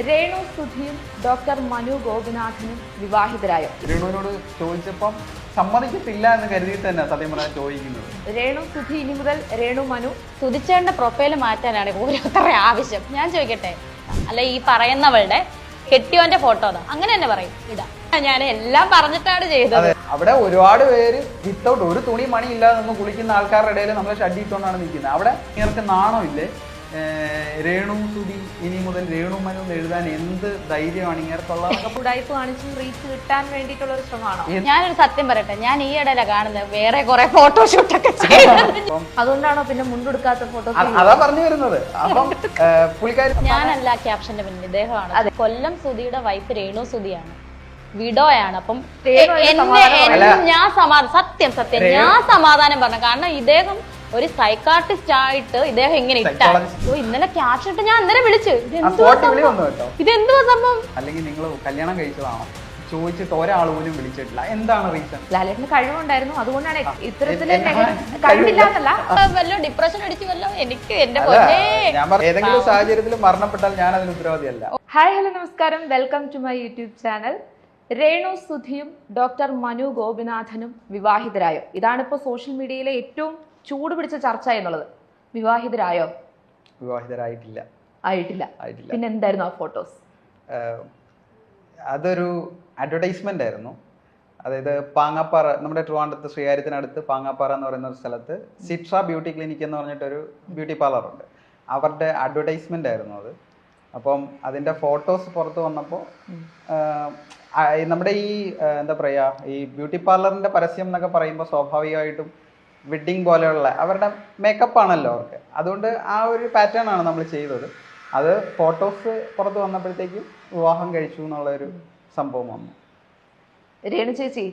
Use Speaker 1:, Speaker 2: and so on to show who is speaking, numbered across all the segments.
Speaker 1: രേണു സുധിയും ഡോക്ടർ മനു ഗോപിനാഥനും വിവാഹിതരായോ?
Speaker 2: രേണുവിനോട് ചോദിച്ചപ്പം സമ്മതിക്കത്തില്ല എന്ന് കരുതി തന്നെ സത്യം പറഞ്ഞാൽ ചോദിക്കുന്നത്.
Speaker 1: രേണു സുധി ഇനി മുതൽ രേണു മനു
Speaker 3: സുധിച്ചേണ്ട പ്രൊഫൈൽ മാറ്റാനാണ് ഓരോരുത്തരുടെ ആവശ്യം. ഞാൻ ചോദിക്കട്ടെ? അല്ല ഈ പറയുന്നവളുടെ കെട്ടിയോന്റെ ഫോട്ടോ അതാ. അങ്ങനെ തന്നെ പറയും. ഇടാ ഞാൻ എല്ലാം പറഞ്ഞിട്ടാണ് ചെയ്തത്.
Speaker 2: അവിടെ ഒരുപാട് പേര് വിത്തൗട്ട് ഒരു തുണി മണി ഇല്ലാതെ നിന്ന് കുളിക്കുന്ന ആൾക്കാരുടെ ഇടയിൽ നമ്മൾ ഷഡ് ഇട്ടുകൊണ്ടാണ് നിൽക്കുന്നത്. അവിടെ നിങ്ങൾക്ക് നാണമില്ലേ? രേണു സുധി ഇനി മുതൽ രേണു മനു എന്ന് എഴുതാൻ എന്ത് ധൈര്യമാണ് ഇങ്ങനത്തുള്ള
Speaker 1: ഉടായ്പ കാണിച്ചും റീച്ച് കിട്ടാൻ വേണ്ടിയിട്ടുള്ള ഒരു ശ്രമമാണോ?
Speaker 3: ഞാനൊരു സത്യം പറയട്ടെ. ഞാൻ ഈ ഇടയില കാണുന്നത്. വേറെ കുറെ ഫോട്ടോഷൂട്ട്
Speaker 2: ഒക്കെ
Speaker 1: അതുകൊണ്ടാണോ പിന്നെ മുണ്ടെടുക്കാത്ത ഫോട്ടോ
Speaker 2: അതാ പറഞ്ഞു വരുന്നത്. അപ്പം ഏർ പുള്ളിക്കാരി
Speaker 3: ഞാനല്ല ക്യാപ്ഷന്റെ പിന്നിൽ ഇദ്ദേഹമാണ്. കൊല്ലം സുധിയുടെ വൈഫ് രേണു സുധിയാണ്. വിഡോയാണ്. അപ്പം എന്നെ ഞാൻ സമാധാനം സത്യം സത്യം. ഞാൻ സമാധാനം പറഞ്ഞു. കാരണം ഇദ്ദേഹം ഒരു സൈക്കാട്രിസ്റ്റ് ആയിട്ട് ഇദ്ദേഹം എങ്ങനെ ഇട്ടാ.
Speaker 2: Psychologist.
Speaker 3: ഓ ഇന്നലെ ക്യാഷ് ഇട്ട് ഞാൻ അന്നേരം വിളിച്ചു.
Speaker 2: ആ
Speaker 3: ഇതെന്തുവാ
Speaker 2: സ്പോട്ട് വിളി
Speaker 3: സംഭവം?
Speaker 2: വന്നു കേട്ടോ.
Speaker 3: ഇതെന്തുവാ സംഭവം?
Speaker 2: അല്ലെങ്കിൽ നിങ്ങൾ കല്യാണം കഴിച്ചതാണോ? ചോദിച്ചിട്ട് ഒരാൾ പോലും വിളിച്ചിട്ടില്ല. എന്താണ് റീസൺ
Speaker 1: ലാലേട്ടന് കഴിവുണ്ടായിരുന്നു. അതുകൊണ്ടാണ് ഇത്തരത്തിൽ
Speaker 2: എന്നെ-
Speaker 1: നെഗ- കഴിവില്ലാന്നല്ല
Speaker 3: വല്ലോ ഡിപ്രഷൻ അടിച്ചു വല്ലോ എനിക്ക് എന്റെ പൊന്നേ.
Speaker 2: ഞാൻ പറഞ്ഞ ഏതെങ്കിലും സാഹചര്യത്തിൽ മരണപ്പെട്ടാൽ ഞാൻ അതിന് ഉത്തരവാദിയല്ല.
Speaker 1: ഹായ് ഹലോ നമസ്കാരം. Welcome to my YouTube channel Renu സുധിയും doctor Manu ഗോപിനാഥനും വിവാഹിതരായോ? ഇതാണിപ്പോൾ സോഷ്യൽ മീഡിയയിലെ ഏറ്റവും ചൂട് പിടിച്ച ചർച്ച എന്നുള്ളത്. വിവാഹിതരായോ?
Speaker 2: വിവാഹിതരായിട്ടില്ല.
Speaker 1: ആയിട്ടില്ല. പിന്നെ എന്തായിരുന്നു ആ ഫോട്ടോസ്?
Speaker 2: അതൊരു അഡ്വർടൈസ്മെന്റ് ആയിരുന്നു. അതായത് പാങ്ങാപ്പാറ നമ്മുടെ ട്രിവാണ്ടത്ത് ശ്രീകാര്യത്തിനടുത്ത് പാങ്ങാപ്പാറ എന്ന് പറയുന്ന ഒരു സ്ഥലത്ത് സിട്ര ബ്യൂട്ടി ക്ലിനിക് എന്ന് പറഞ്ഞിട്ടൊരു ബ്യൂട്ടി പാർലർ ഉണ്ട്. അവരുടെ അഡ്വർടൈസ്മെന്റ് ആയിരുന്നു അത്. അപ്പം അതിന്റെ ഫോട്ടോസ് പുറത്ത് വന്നപ്പോൾ നമ്മുടെ ഈ എന്താ പറയാ ഈ ബ്യൂട്ടി പാർലറിന്റെ പരസ്യം എന്നൊക്കെ പറയുമ്പോൾ സ്വാഭാവികമായിട്ടും വെഡ്ഡിങ് പോലെയുള്ള അവരുടെ മേക്കപ്പ് ആണല്ലോ അവർക്ക്. അതുകൊണ്ട് ആ ഒരു പാറ്റേൺ ആണ് നമ്മൾ ചെയ്തത്. അത് ഫോട്ടോസ് പുറത്ത് വന്നപ്പോഴത്തേക്കും വിവാഹം കഴിച്ചു എന്നുള്ള ഒരു സംഭവം വന്നു.
Speaker 1: രേണു ചേച്ചി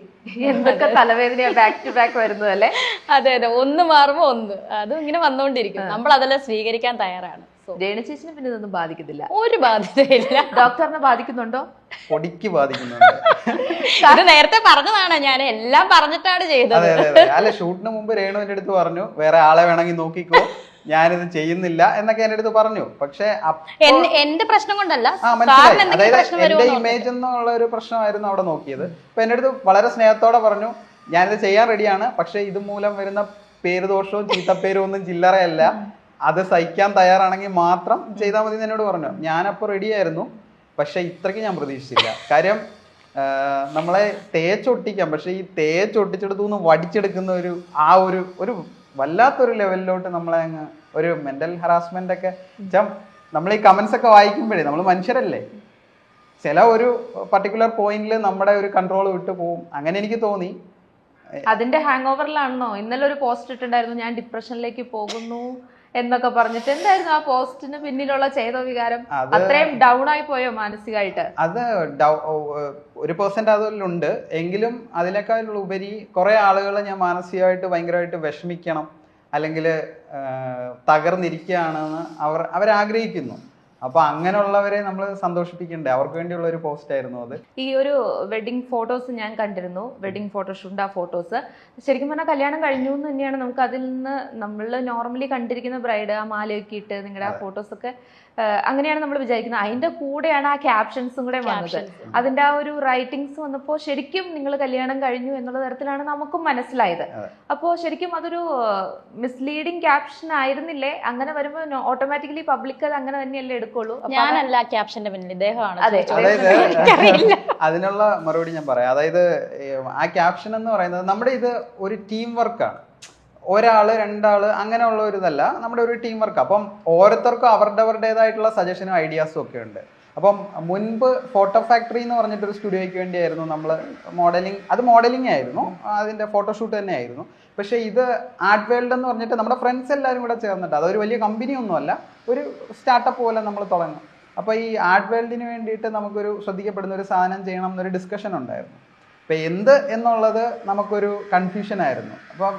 Speaker 1: എന്തൊക്കെ തലവേദനയാ ബാക്ക് ടു ബാക്ക് വരുന്നത് അല്ലേ
Speaker 3: അതെ അതെ. ഒന്ന് മാറുമ്പോ ഒന്ന്. അത് ഇങ്ങനെ വന്നോണ്ടിരിക്കും. നമ്മൾ അതെല്ലാം സ്വീകരിക്കാൻ തയ്യാറാണ്.
Speaker 1: രേണു ചേച്ചിനെ പിന്നെ ഇതൊന്നും ബാധിക്കത്തില്ല.
Speaker 3: ഒരു ബാധ്യതയില്ല.
Speaker 1: ഡോക്ടറിനെ ബാധിക്കുന്നുണ്ടോ?
Speaker 2: പൊടിക്ക് ബാധിക്കുന്നുണ്ട്.
Speaker 3: ഇത് നേരത്തെ പറഞ്ഞതാണ് ഞാൻ. എല്ലാം പറഞ്ഞിട്ടാണ് ചെയ്തത്.
Speaker 2: അതെ അതെ അതെ. അല്ല ഷൂട്ടിന് മുമ്പ് രേണുവിന്റെ അടുത്ത് പറഞ്ഞു വേറെ ആളെ വേണമെങ്കിൽ നോക്കിക്കോ. ഞാനിത് ചെയ്യുന്നില്ല എന്നൊക്കെ എന്റെ അടുത്ത് പറഞ്ഞു. പക്ഷെ
Speaker 3: എന്റെ പ്രശ്നം കൊണ്ടല്ല.
Speaker 2: അതായത് എന്റെ ഇമേജ് എന്നുള്ള ഒരു പ്രശ്നമായിരുന്നു അവിടെ നോക്കിയത്. അപ്പൊ എന്റെ അടുത്ത് വളരെ സ്നേഹത്തോടെ പറഞ്ഞു ഞാനിത് ചെയ്യാൻ റെഡിയാണ് പക്ഷെ ഇത് മൂലം വരുന്ന പേര് ദോഷവും ചീത്തപ്പേരും ഒന്നും ചില്ലറയല്ല. അത് സഹിക്കാൻ തയ്യാറാണെങ്കിൽ മാത്രം ചെയ്താൽ മതി എന്നോട് പറഞ്ഞു. ഞാനപ്പോൾ റെഡിയായിരുന്നു പക്ഷെ ഇത്രയ്ക്ക് ഞാൻ പ്രതീക്ഷിച്ചില്ല. കാര്യം നമ്മളെ തേച്ചൊട്ടിക്കാം പക്ഷെ ഈ തേച്ചൊട്ടിച്ചെടുത്തു നിന്ന് വടിച്ചെടുക്കുന്ന ഒരു ആ ഒരു ഒരു വല്ലാത്തൊരു ലെവലിലോട്ട് നമ്മളെ അങ്ങ് ഒരു മെന്റൽ ഹറാസ്മെന്റ് ഒക്കെ നമ്മൾ ഈ കമന്റ്സ് ഒക്കെ വായിക്കുമ്പോഴേ നമ്മൾ മനുഷ്യരല്ലേ? ചില ഒരു പർട്ടിക്കുലർ പോയിന്റിൽ നമ്മുടെ ഒരു കൺട്രോൾ വിട്ടു പോവും. അങ്ങനെ എനിക്ക് തോന്നി.
Speaker 1: അതിന്റെ ഹാങ് ഓവറിലാണോ ഇന്നലെ ഒരു പോസ്റ്റ് ഇട്ടുണ്ടായിരുന്നു ഞാൻ ഡിപ്രഷനിലേക്ക് പോകുന്നു. എന്നൊക്കെ പറഞ്ഞിട്ട് എന്തായിരുന്നു ആ പോസ്റ്റിന് പിന്നിലുള്ള ചേതോ വികാരം അത്രയും ഡൗൺ ആയി പോയോ മാനസികമായിട്ട്
Speaker 2: അത് ഒരു പെർസെന്റ് അതിലുണ്ട്. എങ്കിലും അതിനേക്കാളുള്ള ഉപരി കുറെ ആളുകൾ ഞാൻ മാനസികമായിട്ട് ഭയങ്കരമായിട്ട് വിഷമിക്കണം. അല്ലെങ്കിൽ തകർന്നിരിക്കുകയാണെന്ന് അവർ അവരാഗ്രഹിക്കുന്നു. അപ്പൊ അങ്ങനെയുള്ളവരെ നമ്മൾ സന്തോഷിപ്പിക്കണ്ടേ? അവർക്ക് വേണ്ടിയുള്ള ഒരു പോസ്റ്റ് ആയിരുന്നു അത്.
Speaker 1: ഈ ഒരു വെഡിങ് ഫോട്ടോസ് ഞാൻ കണ്ടിരുന്നു. വെഡിങ് ഫോട്ടോഷൂട്ട് ആ ഫോട്ടോസ് ശരിക്കും പറഞ്ഞാൽ കല്യാണം കഴിഞ്ഞു എന്ന് തന്നെയാണ് നമുക്ക് അതിൽ നിന്ന് നമ്മൾ നോർമലി കണ്ടിരിക്കുന്ന ബ്രൈഡ് ആ മാലയൊക്കെ ഇട്ട് നിങ്ങളുടെ ആ ഫോട്ടോസ് ഒക്കെ അങ്ങനെയാണ് നമ്മൾ വിചാരിക്കുന്നത്. അതിന്റെ കൂടെയാണ് ആ ക്യാപ്ഷൻസും കൂടെ വന്നത്. അതിന്റെ ആ ഒരു റൈറ്റിംഗ്സ് വന്നപ്പോൾ ശരിക്കും നിങ്ങൾ കല്യാണം കഴിഞ്ഞു എന്നുള്ള തരത്തിലാണ് നമുക്കും മനസ്സിലായത്.
Speaker 2: അപ്പോ
Speaker 1: അപ്പോൾ ശരിക്കും അതൊരു മിസ്ലീഡിങ് ക്യാപ്ഷൻ ആയിരുന്നില്ലേ? അങ്ങനെ വരുമ്പോൾ ഓട്ടോമാറ്റിക്കലി പബ്ലിക് അത് അങ്ങനെ തന്നെയല്ലേ എടുക്കുള്ളൂ.
Speaker 3: ഞാനല്ല ക്യാപ്ഷന്റെ പിന്നിൽ. ഇദ്ദേഹമാണ്.
Speaker 2: അതായത് അതിനുള്ള മറുപടി ഞാൻ പറയാം. അതായത് ആ ക്യാപ്ഷൻ എന്ന് പറയുന്നത് നമ്മുടെ ഇത് ഒരു ടീം വർക്കാണ് ഒരാൾ രണ്ടാൾ അങ്ങനെയുള്ള ഒരു ഇതല്ല നമ്മുടെ ഒരു ടീം വർക്ക് അപ്പം ഓരോരുത്തർക്കും അവരുടെ അവരുടേതായിട്ടുള്ള സജഷനും ഐഡിയാസും ഒക്കെ ഉണ്ട്. അപ്പം മുൻപ് ഫോട്ടോ ഫാക്ടറി എന്ന് പറഞ്ഞിട്ടൊരു സ്റ്റുഡിയോയ്ക്ക് വേണ്ടിയായിരുന്നു നമ്മൾ മോഡലിംഗ് അത് മോഡലിംഗ് ആയിരുന്നു. അതിന്റെ ഫോട്ടോഷൂട്ട് തന്നെ ആയിരുന്നു. പക്ഷേ ഇത് ആർട്ട് വേൾഡ് എന്ന് പറഞ്ഞിട്ട് നമ്മുടെ ഫ്രണ്ട്സ് എല്ലാവരും കൂടെ ചേർന്നിട്ട് അതൊരു വലിയ കമ്പനി ഒന്നുമല്ല ഒരു സ്റ്റാർട്ടപ്പ് പോലെ നമ്മൾ തുടങ്ങും. അപ്പോൾ ഈ ആർട്ട് വേൾഡിന് വേണ്ടിയിട്ട് നമുക്കൊരു ശ്രദ്ധിക്കപ്പെടുന്ന ഒരു സാധനം ചെയ്യണം എന്നൊരു ഡിസ്കഷൻ ഉണ്ടായിരുന്നു. അപ്പോൾ എന്ത് എന്നുള്ളത് നമുക്കൊരു കൺഫ്യൂഷൻ ആയിരുന്നു. അപ്പം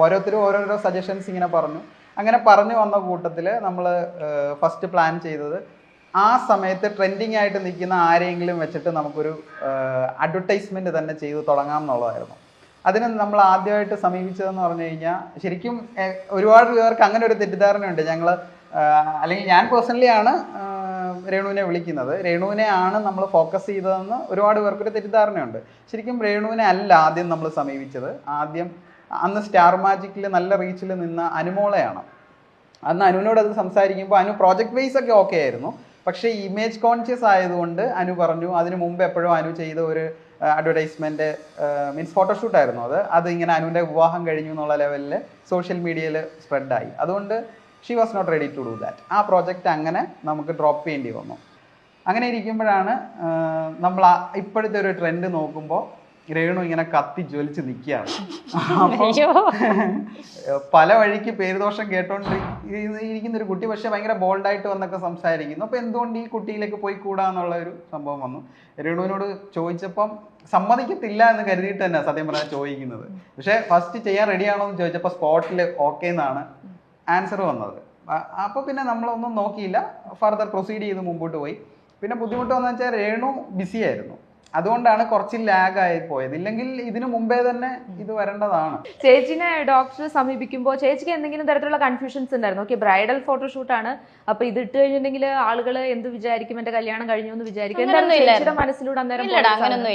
Speaker 2: ഓരോരുത്തരും ഓരോരോ സജഷൻസ് ഇങ്ങനെ പറഞ്ഞു. അങ്ങനെ പറഞ്ഞു വന്ന കൂട്ടത്തിൽ നമ്മൾ ഫസ്റ്റ് പ്ലാൻ ചെയ്തത് ആ സമയത്ത് ട്രെൻഡിങ് ആയിട്ട് നിൽക്കുന്ന ആരെങ്കിലും വെച്ചിട്ട് നമുക്കൊരു അഡ്വർടൈസ്മെന്റ് തന്നെ ചെയ്തു തുടങ്ങാം എന്നുള്ളതായിരുന്നു. അതിന് നമ്മൾ ആദ്യമായിട്ട് സമീപിച്ചതെന്ന് പറഞ്ഞു കഴിഞ്ഞാൽ ശരിക്കും ഒരുപാട് പേർക്ക് അങ്ങനെ ഒരു തെറ്റിദ്ധാരണയുണ്ട്. ഞങ്ങൾ അല്ലെങ്കിൽ ഞാൻ പേഴ്സണലി ആണ് രേണുവിനെ വിളിക്കുന്നത്. രേണുവിനെ ആണ് നമ്മൾ ഫോക്കസ് ചെയ്തതെന്ന് ഒരുപാട് പേർക്കൊരു തെറ്റിദ്ധാരണയുണ്ട്. ശരിക്കും രേണുവിനെ അല്ല ആദ്യം നമ്മൾ സമീപിച്ചത്. ആദ്യം അന്ന് സ്റ്റാർ മാജിക്കിൽ നല്ല റീച്ചിൽ നിന്ന അനുമോളയാണ്. അന്ന് അനുവിനോട് അത് സംസാരിക്കുമ്പോൾ അനു പ്രോജക്ട് വൈസ് ഒക്കെ ഓക്കെ ആയിരുന്നു. പക്ഷേ ഇമേജ് കോൺഷ്യസ് ആയതുകൊണ്ട് അനു പറഞ്ഞു അതിന് മുമ്പ് എപ്പോഴും അനു ചെയ്ത ഒരു അഡ്വർടൈസ്മെന്റ് മീൻസ് ഫോട്ടോഷൂട്ടായിരുന്നു അത്. അത് ഇങ്ങനെ അനുവിന്റെ വിവാഹം കഴിഞ്ഞു എന്നുള്ള ലെവലിൽ സോഷ്യൽ മീഡിയയിൽ സ്പ്രെഡായി അതുകൊണ്ട് she was not ready to do that ആ പ്രോജക്റ്റ് അങ്ങനെ നമുക്ക് ഡ്രോപ്പ് ചെയ്യേണ്ടി വന്നു. അങ്ങനെ ഇരിക്കുമ്പോഴാണ് നമ്മൾ ഇപ്പോഴത്തെ ഒരു ട്രെൻഡ് നോക്കുമ്പോൾ രേണു ഇങ്ങനെ കത്തി ജ്വലിച്ച് നിൽക്കുകയാണ്. അപ്പോൾ പല വഴിക്ക് പേരുദോഷം കേട്ടോണ്ടിരിക്കുന്ന ഒരു കുട്ടി പക്ഷെ ഭയങ്കര ബോൾഡായിട്ട് വന്നൊക്കെ സംസാരിക്കുന്നു. അപ്പോൾ എന്തുകൊണ്ട് ഈ കുട്ടിയിലേക്ക് പോയി കൂടാന്നുള്ള ഒരു സംഭവം വന്നു. രേണുവിനോട് ചോദിച്ചപ്പം സമ്മതിക്കത്തില്ല എന്ന് കരുതിയിട്ട് തന്നെ സത്യം പറഞ്ഞാൽ ചോദിക്കുന്നത്. പക്ഷെ ഫസ്റ്റ് ചെയ്യാൻ റെഡിയാണോ എന്ന് ചോദിച്ചപ്പോൾ സ്പോട്ടിൽ ഓക്കെ എന്നാണ്. ആൻസർ വന്നത്. അപ്പോൾ അപ്പൊ പിന്നെ നമ്മളൊന്നും നോക്കിയില്ല. ഫർദർ പ്രൊസീഡ് ചെയ്ത് മുമ്പോട്ട് പോയി. പിന്നെ ബുദ്ധിമുട്ട് വന്നു വെച്ചാൽ രേണു ബിസി ആയിരുന്നു. അതുകൊണ്ടാണ് കുറച്ച് ലാഗ് ആയി പോയത്. ഇല്ലെങ്കിൽ ഇതിനു മുമ്പേ തന്നെ ഇത് വരേണ്ടതാണ്.
Speaker 1: ചേച്ചിനെ ഡോക്ടറെ സമീപിക്കുമ്പോൾ ചേച്ചിക്ക് എന്തെങ്കിലും തരത്തിലുള്ള കൺഫ്യൂഷൻസ് ഉണ്ടായിരുന്നു. ഓക്കെ ബ്രൈഡൽ ഫോട്ടോഷൂട്ടാണ് അപ്പൊ ഇത് ഇട്ട് കഴിഞ്ഞിട്ടുണ്ടെങ്കിൽ ആളുകൾ എന്ത് വിചാരിക്കും? എന്റെ കല്യാണം കഴിഞ്ഞു എന്ന് വിചാരിക്കും. മനസ്സിലൂടെ അന്നേരം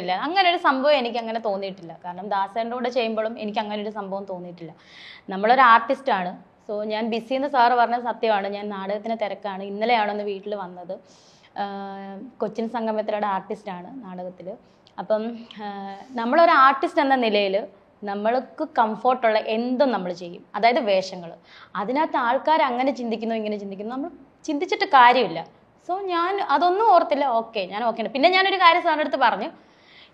Speaker 3: ഇല്ല അങ്ങനെ ഒരു സംഭവം എനിക്ക് അങ്ങനെ തോന്നിയിട്ടില്ല. കാരണം ദാസേന്റെ കൂടെ ചെയ്യുമ്പോഴും എനിക്ക് അങ്ങനെ ഒരു സംഭവം തോന്നിയിട്ടില്ല. നമ്മളൊരു ആർട്ടിസ്റ്റ് ആണ്. സോ ഞാൻ ബിസി എന്ന് സാറ് പറഞ്ഞത് സത്യമാണ്. ഞാൻ നാടകത്തിന് തിരക്കാണ്. ഇന്നലെയാണ് ഒന്ന് വീട്ടിൽ വന്നത്. കൊച്ചിൻ സംഗമത്തിലൂടെ ആർട്ടിസ്റ്റാണ് നാടകത്തിൽ അപ്പം നമ്മളൊരു ആർട്ടിസ്റ്റ് എന്ന നിലയിൽ നമ്മൾക്ക് കംഫോർട്ടുള്ള എന്തും നമ്മൾ ചെയ്യും. അതായത് വേഷങ്ങൾ അതിനകത്ത് ആൾക്കാർ അങ്ങനെ ചിന്തിക്കുന്നു ഇങ്ങനെ ചിന്തിക്കുന്നു. നമ്മൾ ചിന്തിച്ചിട്ട് കാര്യമില്ല. സോ ഞാൻ അതൊന്നും ഓർത്തില്ല. ഓക്കെ ഞാൻ ഓക്കെ പിന്നെ ഞാനൊരു കാര്യം സാറിന്റെ അടുത്ത് പറഞ്ഞു.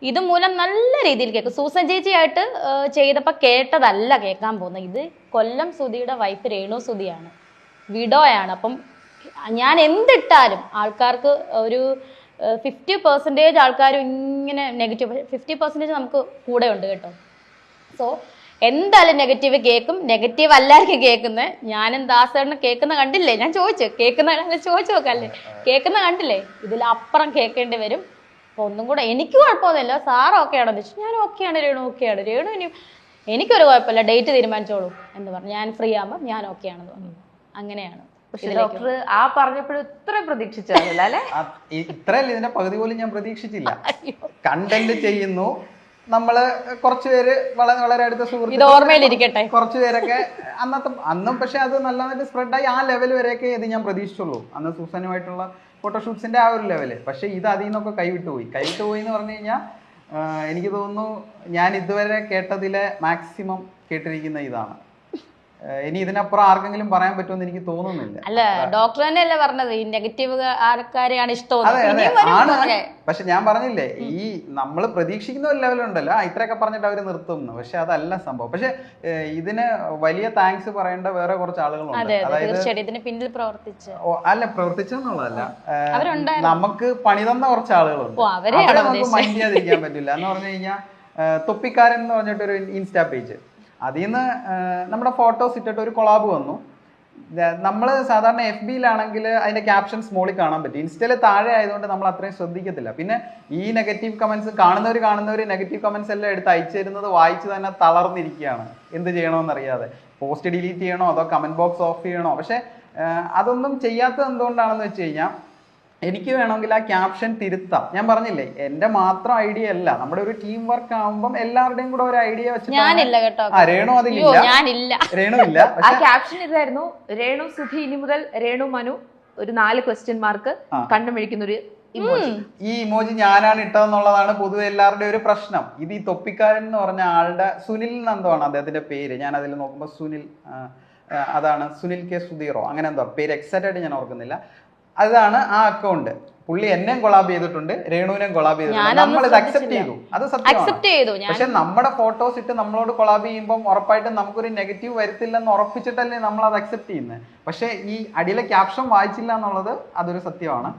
Speaker 3: ഇത് മൂലം നല്ല രീതിയിൽ കേൾക്കും. സൂസൻ ചേച്ചിയായിട്ട് ചെയ്തപ്പോൾ കേട്ടതല്ല കേൾക്കാൻ പോകുന്നത്. ഇത് കൊല്ലം സുധിയുടെ വൈഫ് രേണു സുധിയാണ്. വിഡോയാണ്. അപ്പം ഞാൻ എന്തിട്ടാലും ആൾക്കാർക്ക് ഒരു ഫിഫ്റ്റി പെർസെന്റേജ് ആൾക്കാരും ഇങ്ങനെ നെഗറ്റീവ് ഫിഫ്റ്റി പെർസെന്റേജ് നമുക്ക് കൂടെ ഉണ്ട് കേട്ടോ. സോ എന്തായാലും നെഗറ്റീവ് കേൾക്കും നെഗറ്റീവ് അല്ലായിരിക്കും കേൾക്കുന്നത് ഞാനും ദാസേടനും കേൾക്കുന്ന കണ്ടില്ലേ? ഞാൻ ചോദിച്ചു. കേൾക്കുന്ന ചോദിച്ചു നോക്കല്ലേ കേൾക്കുന്ന കണ്ടില്ലേ? ഇതിലപ്പുറം കേൾക്കേണ്ടി വരും. അപ്പൊ ഒന്നും കൂടെ എനിക്ക് കുഴപ്പമൊന്നുമില്ല. സാർ ഓക്കെ ആണോ? ചോദിച്ചു ഞാൻ ഓക്കെയാണ് രേണു ആണ്. രേണു ഇനി എനിക്കൊരു കുഴപ്പമില്ല. ഡേറ്റ് തീരുമാനിച്ചോളൂ എന്ന് പറഞ്ഞു. ഞാൻ ഫ്രീ ആകുമ്പോൾ ഞാൻ ഓക്കെ ആണെന്ന് പറഞ്ഞു. അങ്ങനെയാണ്
Speaker 1: ഡോക്ടർ ആ പറഞ്ഞപ്പോഴും ഇത്ര പ്രതീക്ഷിച്ചതല്ല അല്ലേ?
Speaker 2: ഇത്രയല്ല. ഇതിന്റെ പകുതി പോലും ഞാൻ പ്രതീക്ഷിച്ചില്ല. കണ്ടന്റ് ചെയ്യുന്നു. നമ്മൾ കുറച്ചുപേര് വളരെ വളരെ അടുത്ത
Speaker 3: ഇത്
Speaker 2: കുറച്ചുപേരൊക്കെ
Speaker 3: ഓർമ്മയിലിരിക്കട്ടെ.
Speaker 2: കുറച്ച് പേരൊക്കെ അന്നത്തെ അന്നും പക്ഷെ അത് നല്ലതായിട്ട് സ്പ്രെഡായി ആ ലെവൽ വരെയൊക്കെ ഇത് ഞാൻ പ്രതീക്ഷിച്ചുള്ളൂ. അന്ന് സൂസനുമായിട്ടുള്ള ഫോട്ടോഷൂട്ട്സിന്റെ ആ ഒരു ലെവൽ. പക്ഷേ ഇത് അതിൽ നിന്നൊക്കെ കൈവിട്ട് പോയി. കൈവിട്ട് പോയി എന്ന് പറഞ്ഞു കഴിഞ്ഞാൽ എനിക്ക് തോന്നുന്നു ഞാൻ ഇതുവരെ കേട്ടതിലെ മാക്സിമം കേട്ടിരിക്കുന്ന ഇതാണ്. ഇനി ഇതിനപ്പുറം ആർക്കെങ്കിലും പറയാൻ പറ്റുമെന്ന് എനിക്ക് തോന്നുന്നില്ല.
Speaker 3: അല്ല ഡോക്ടർ തന്നെയല്ലേ പറഞ്ഞത്? ഈ നെഗറ്റീവ് ആൾക്കാരെയാണ് ഇഷ്ടം.
Speaker 2: പക്ഷെ. ഞാൻ പറഞ്ഞില്ലേ ഈ നമ്മൾ പ്രതീക്ഷിക്കുന്ന ഒരു ലെവലുണ്ടല്ലോ ഇത്രയൊക്കെ പറഞ്ഞിട്ട് അവർ നിർത്തും. പക്ഷെ അതല്ല സംഭവം. പക്ഷെ ഇതിന് വലിയ താങ്ക്സ് പറയേണ്ട വേറെ കുറച്ച് ആളുകളുണ്ട്.
Speaker 3: അതെ അതെ.
Speaker 2: അതായത്
Speaker 3: ഇതിന് പിന്നിൽ പ്രവർത്തിച്ച്.
Speaker 2: അല്ല പ്രവർത്തിച്ചെന്നുള്ളതല്ല നമുക്ക് പണി തന്ന കുറച്ച് ആളുകളുണ്ട്. അവരെ നമുക്ക്? മൈൻഡ് ചെയ്യാതിരിക്കാൻ പറ്റില്ല. എന്ന് പറഞ്ഞു കഴിഞ്ഞാൽ തൊപ്പിക്കാരൻ എന്ന് പറഞ്ഞിട്ടൊരു ഇൻസ്റ്റാ പേജ് അതിൽ നിന്ന് നമ്മുടെ ഫോട്ടോസ് ഇട്ടിട്ട് ഒരു കൊളാബ് വന്നു. നമ്മൾ സാധാരണ എഫ് ബിയിലാണെങ്കിൽ അതിന്റെ ക്യാപ്ഷൻ സ്മോളിൽ കാണാൻ പറ്റും. ഇൻസ്റ്റയിൽ താഴെ ആയതുകൊണ്ട് നമ്മൾ അത്രയും ശ്രദ്ധിക്കത്തില്ല. പിന്നെ ഈ നെഗറ്റീവ് കമന്റ്സ് കാണുന്നവർ കാണുന്നവർ നെഗറ്റീവ് കമന്റ്സ് എല്ലാം എടുത്ത് അയച്ചു തരുന്നത് വായിച്ച് തന്നെ തളർന്നിരിക്കുകയാണ്. എന്ത് ചെയ്യണമെന്നറിയാതെ പോസ്റ്റ് ഡിലീറ്റ് ചെയ്യണോ? അതോ കമന്റ് ബോക്സ് ഓഫ് ചെയ്യണോ? പക്ഷേ അതൊന്നും ചെയ്യാത്തത് എന്തുകൊണ്ടാണെന്ന് വെച്ച് കഴിഞ്ഞാൽ എനിക്ക് വേണമെങ്കിൽ ആ ക്യാപ്ഷൻ തിരുത്താം. ഞാൻ പറഞ്ഞില്ലേ എന്റെ മാത്രം ഐഡിയ അല്ല. നമ്മുടെ ഒരു ടീം വർക്ക് ആവുമ്പം എല്ലാവരുടെയും കൂടെ ഒരു ഐഡിയ വെച്ച്
Speaker 3: ഞാനില്ല കേട്ടോ.
Speaker 2: ആ രേണു അതിലില്ല.
Speaker 3: ഞാനില്ല.
Speaker 2: രേണു ഇല്ല.
Speaker 1: ആ ക്യാപ്ഷൻ ഇതായിരുന്നു രേണു സുധി ഇനി മുതൽ രേണു മനു ഒരു നാല് ക്വസ്റ്റ്യൻ മാർക്ക്. കണ്ണുമിഴിക്കുന്ന ഒരു
Speaker 2: ഈ ഇമോജി ഞാനാണ് ഇട്ടതെന്നുള്ളതാണ് പൊതുവെ എല്ലാവരുടെയും ഒരു പ്രശ്നം. ഇത് ഈ തൊപ്പിക്കാരൻ എന്ന് പറഞ്ഞ ആളുടെ സുനിൽ നന്ദമാണ് അദ്ദേഹത്തിന്റെ പേര്. ഞാൻ അതിൽ നോക്കുമ്പോൾ സുനിൽ അതാണ് സുനിൽ കെ സുധീറോ. അങ്ങനെ എന്തോ പേര് എക്സാക്റ്റ് ആയിട്ട് ഞാൻ ഓർക്കുന്നില്ല. അതാണ് ആ അക്കൗണ്ട് പുള്ളി എന്നെയും കൊളാബ് ചെയ്തിട്ടുണ്ട് രേണുവിനെയും കൊളാബ് ചെയ്തിട്ടുണ്ട്. നമ്മൾ ഇത് അക്സെപ്റ്റ്. ചെയ്തു. അത് സത്യമാണ്.
Speaker 3: അക്സെപ്റ്റ് ചെയ്തു.
Speaker 2: പക്ഷെ നമ്മുടെ ഫോട്ടോസ് ഇട്ട് നമ്മളോട് കൊളാബ് ചെയ്യുമ്പോൾ ഉറപ്പായിട്ടും നമുക്കൊരു നെഗറ്റീവ് വരത്തില്ലെന്ന് ഉറപ്പിച്ചിട്ടല്ലേ നമ്മൾ അത് അക്സെപ്റ്റ് ചെയ്യുന്നത്. പക്ഷെ ഈ അടിയിലെ ക്യാപ്ഷൻ വായിച്ചില്ല എന്നുള്ളത് അതൊരു സത്യമാണ്.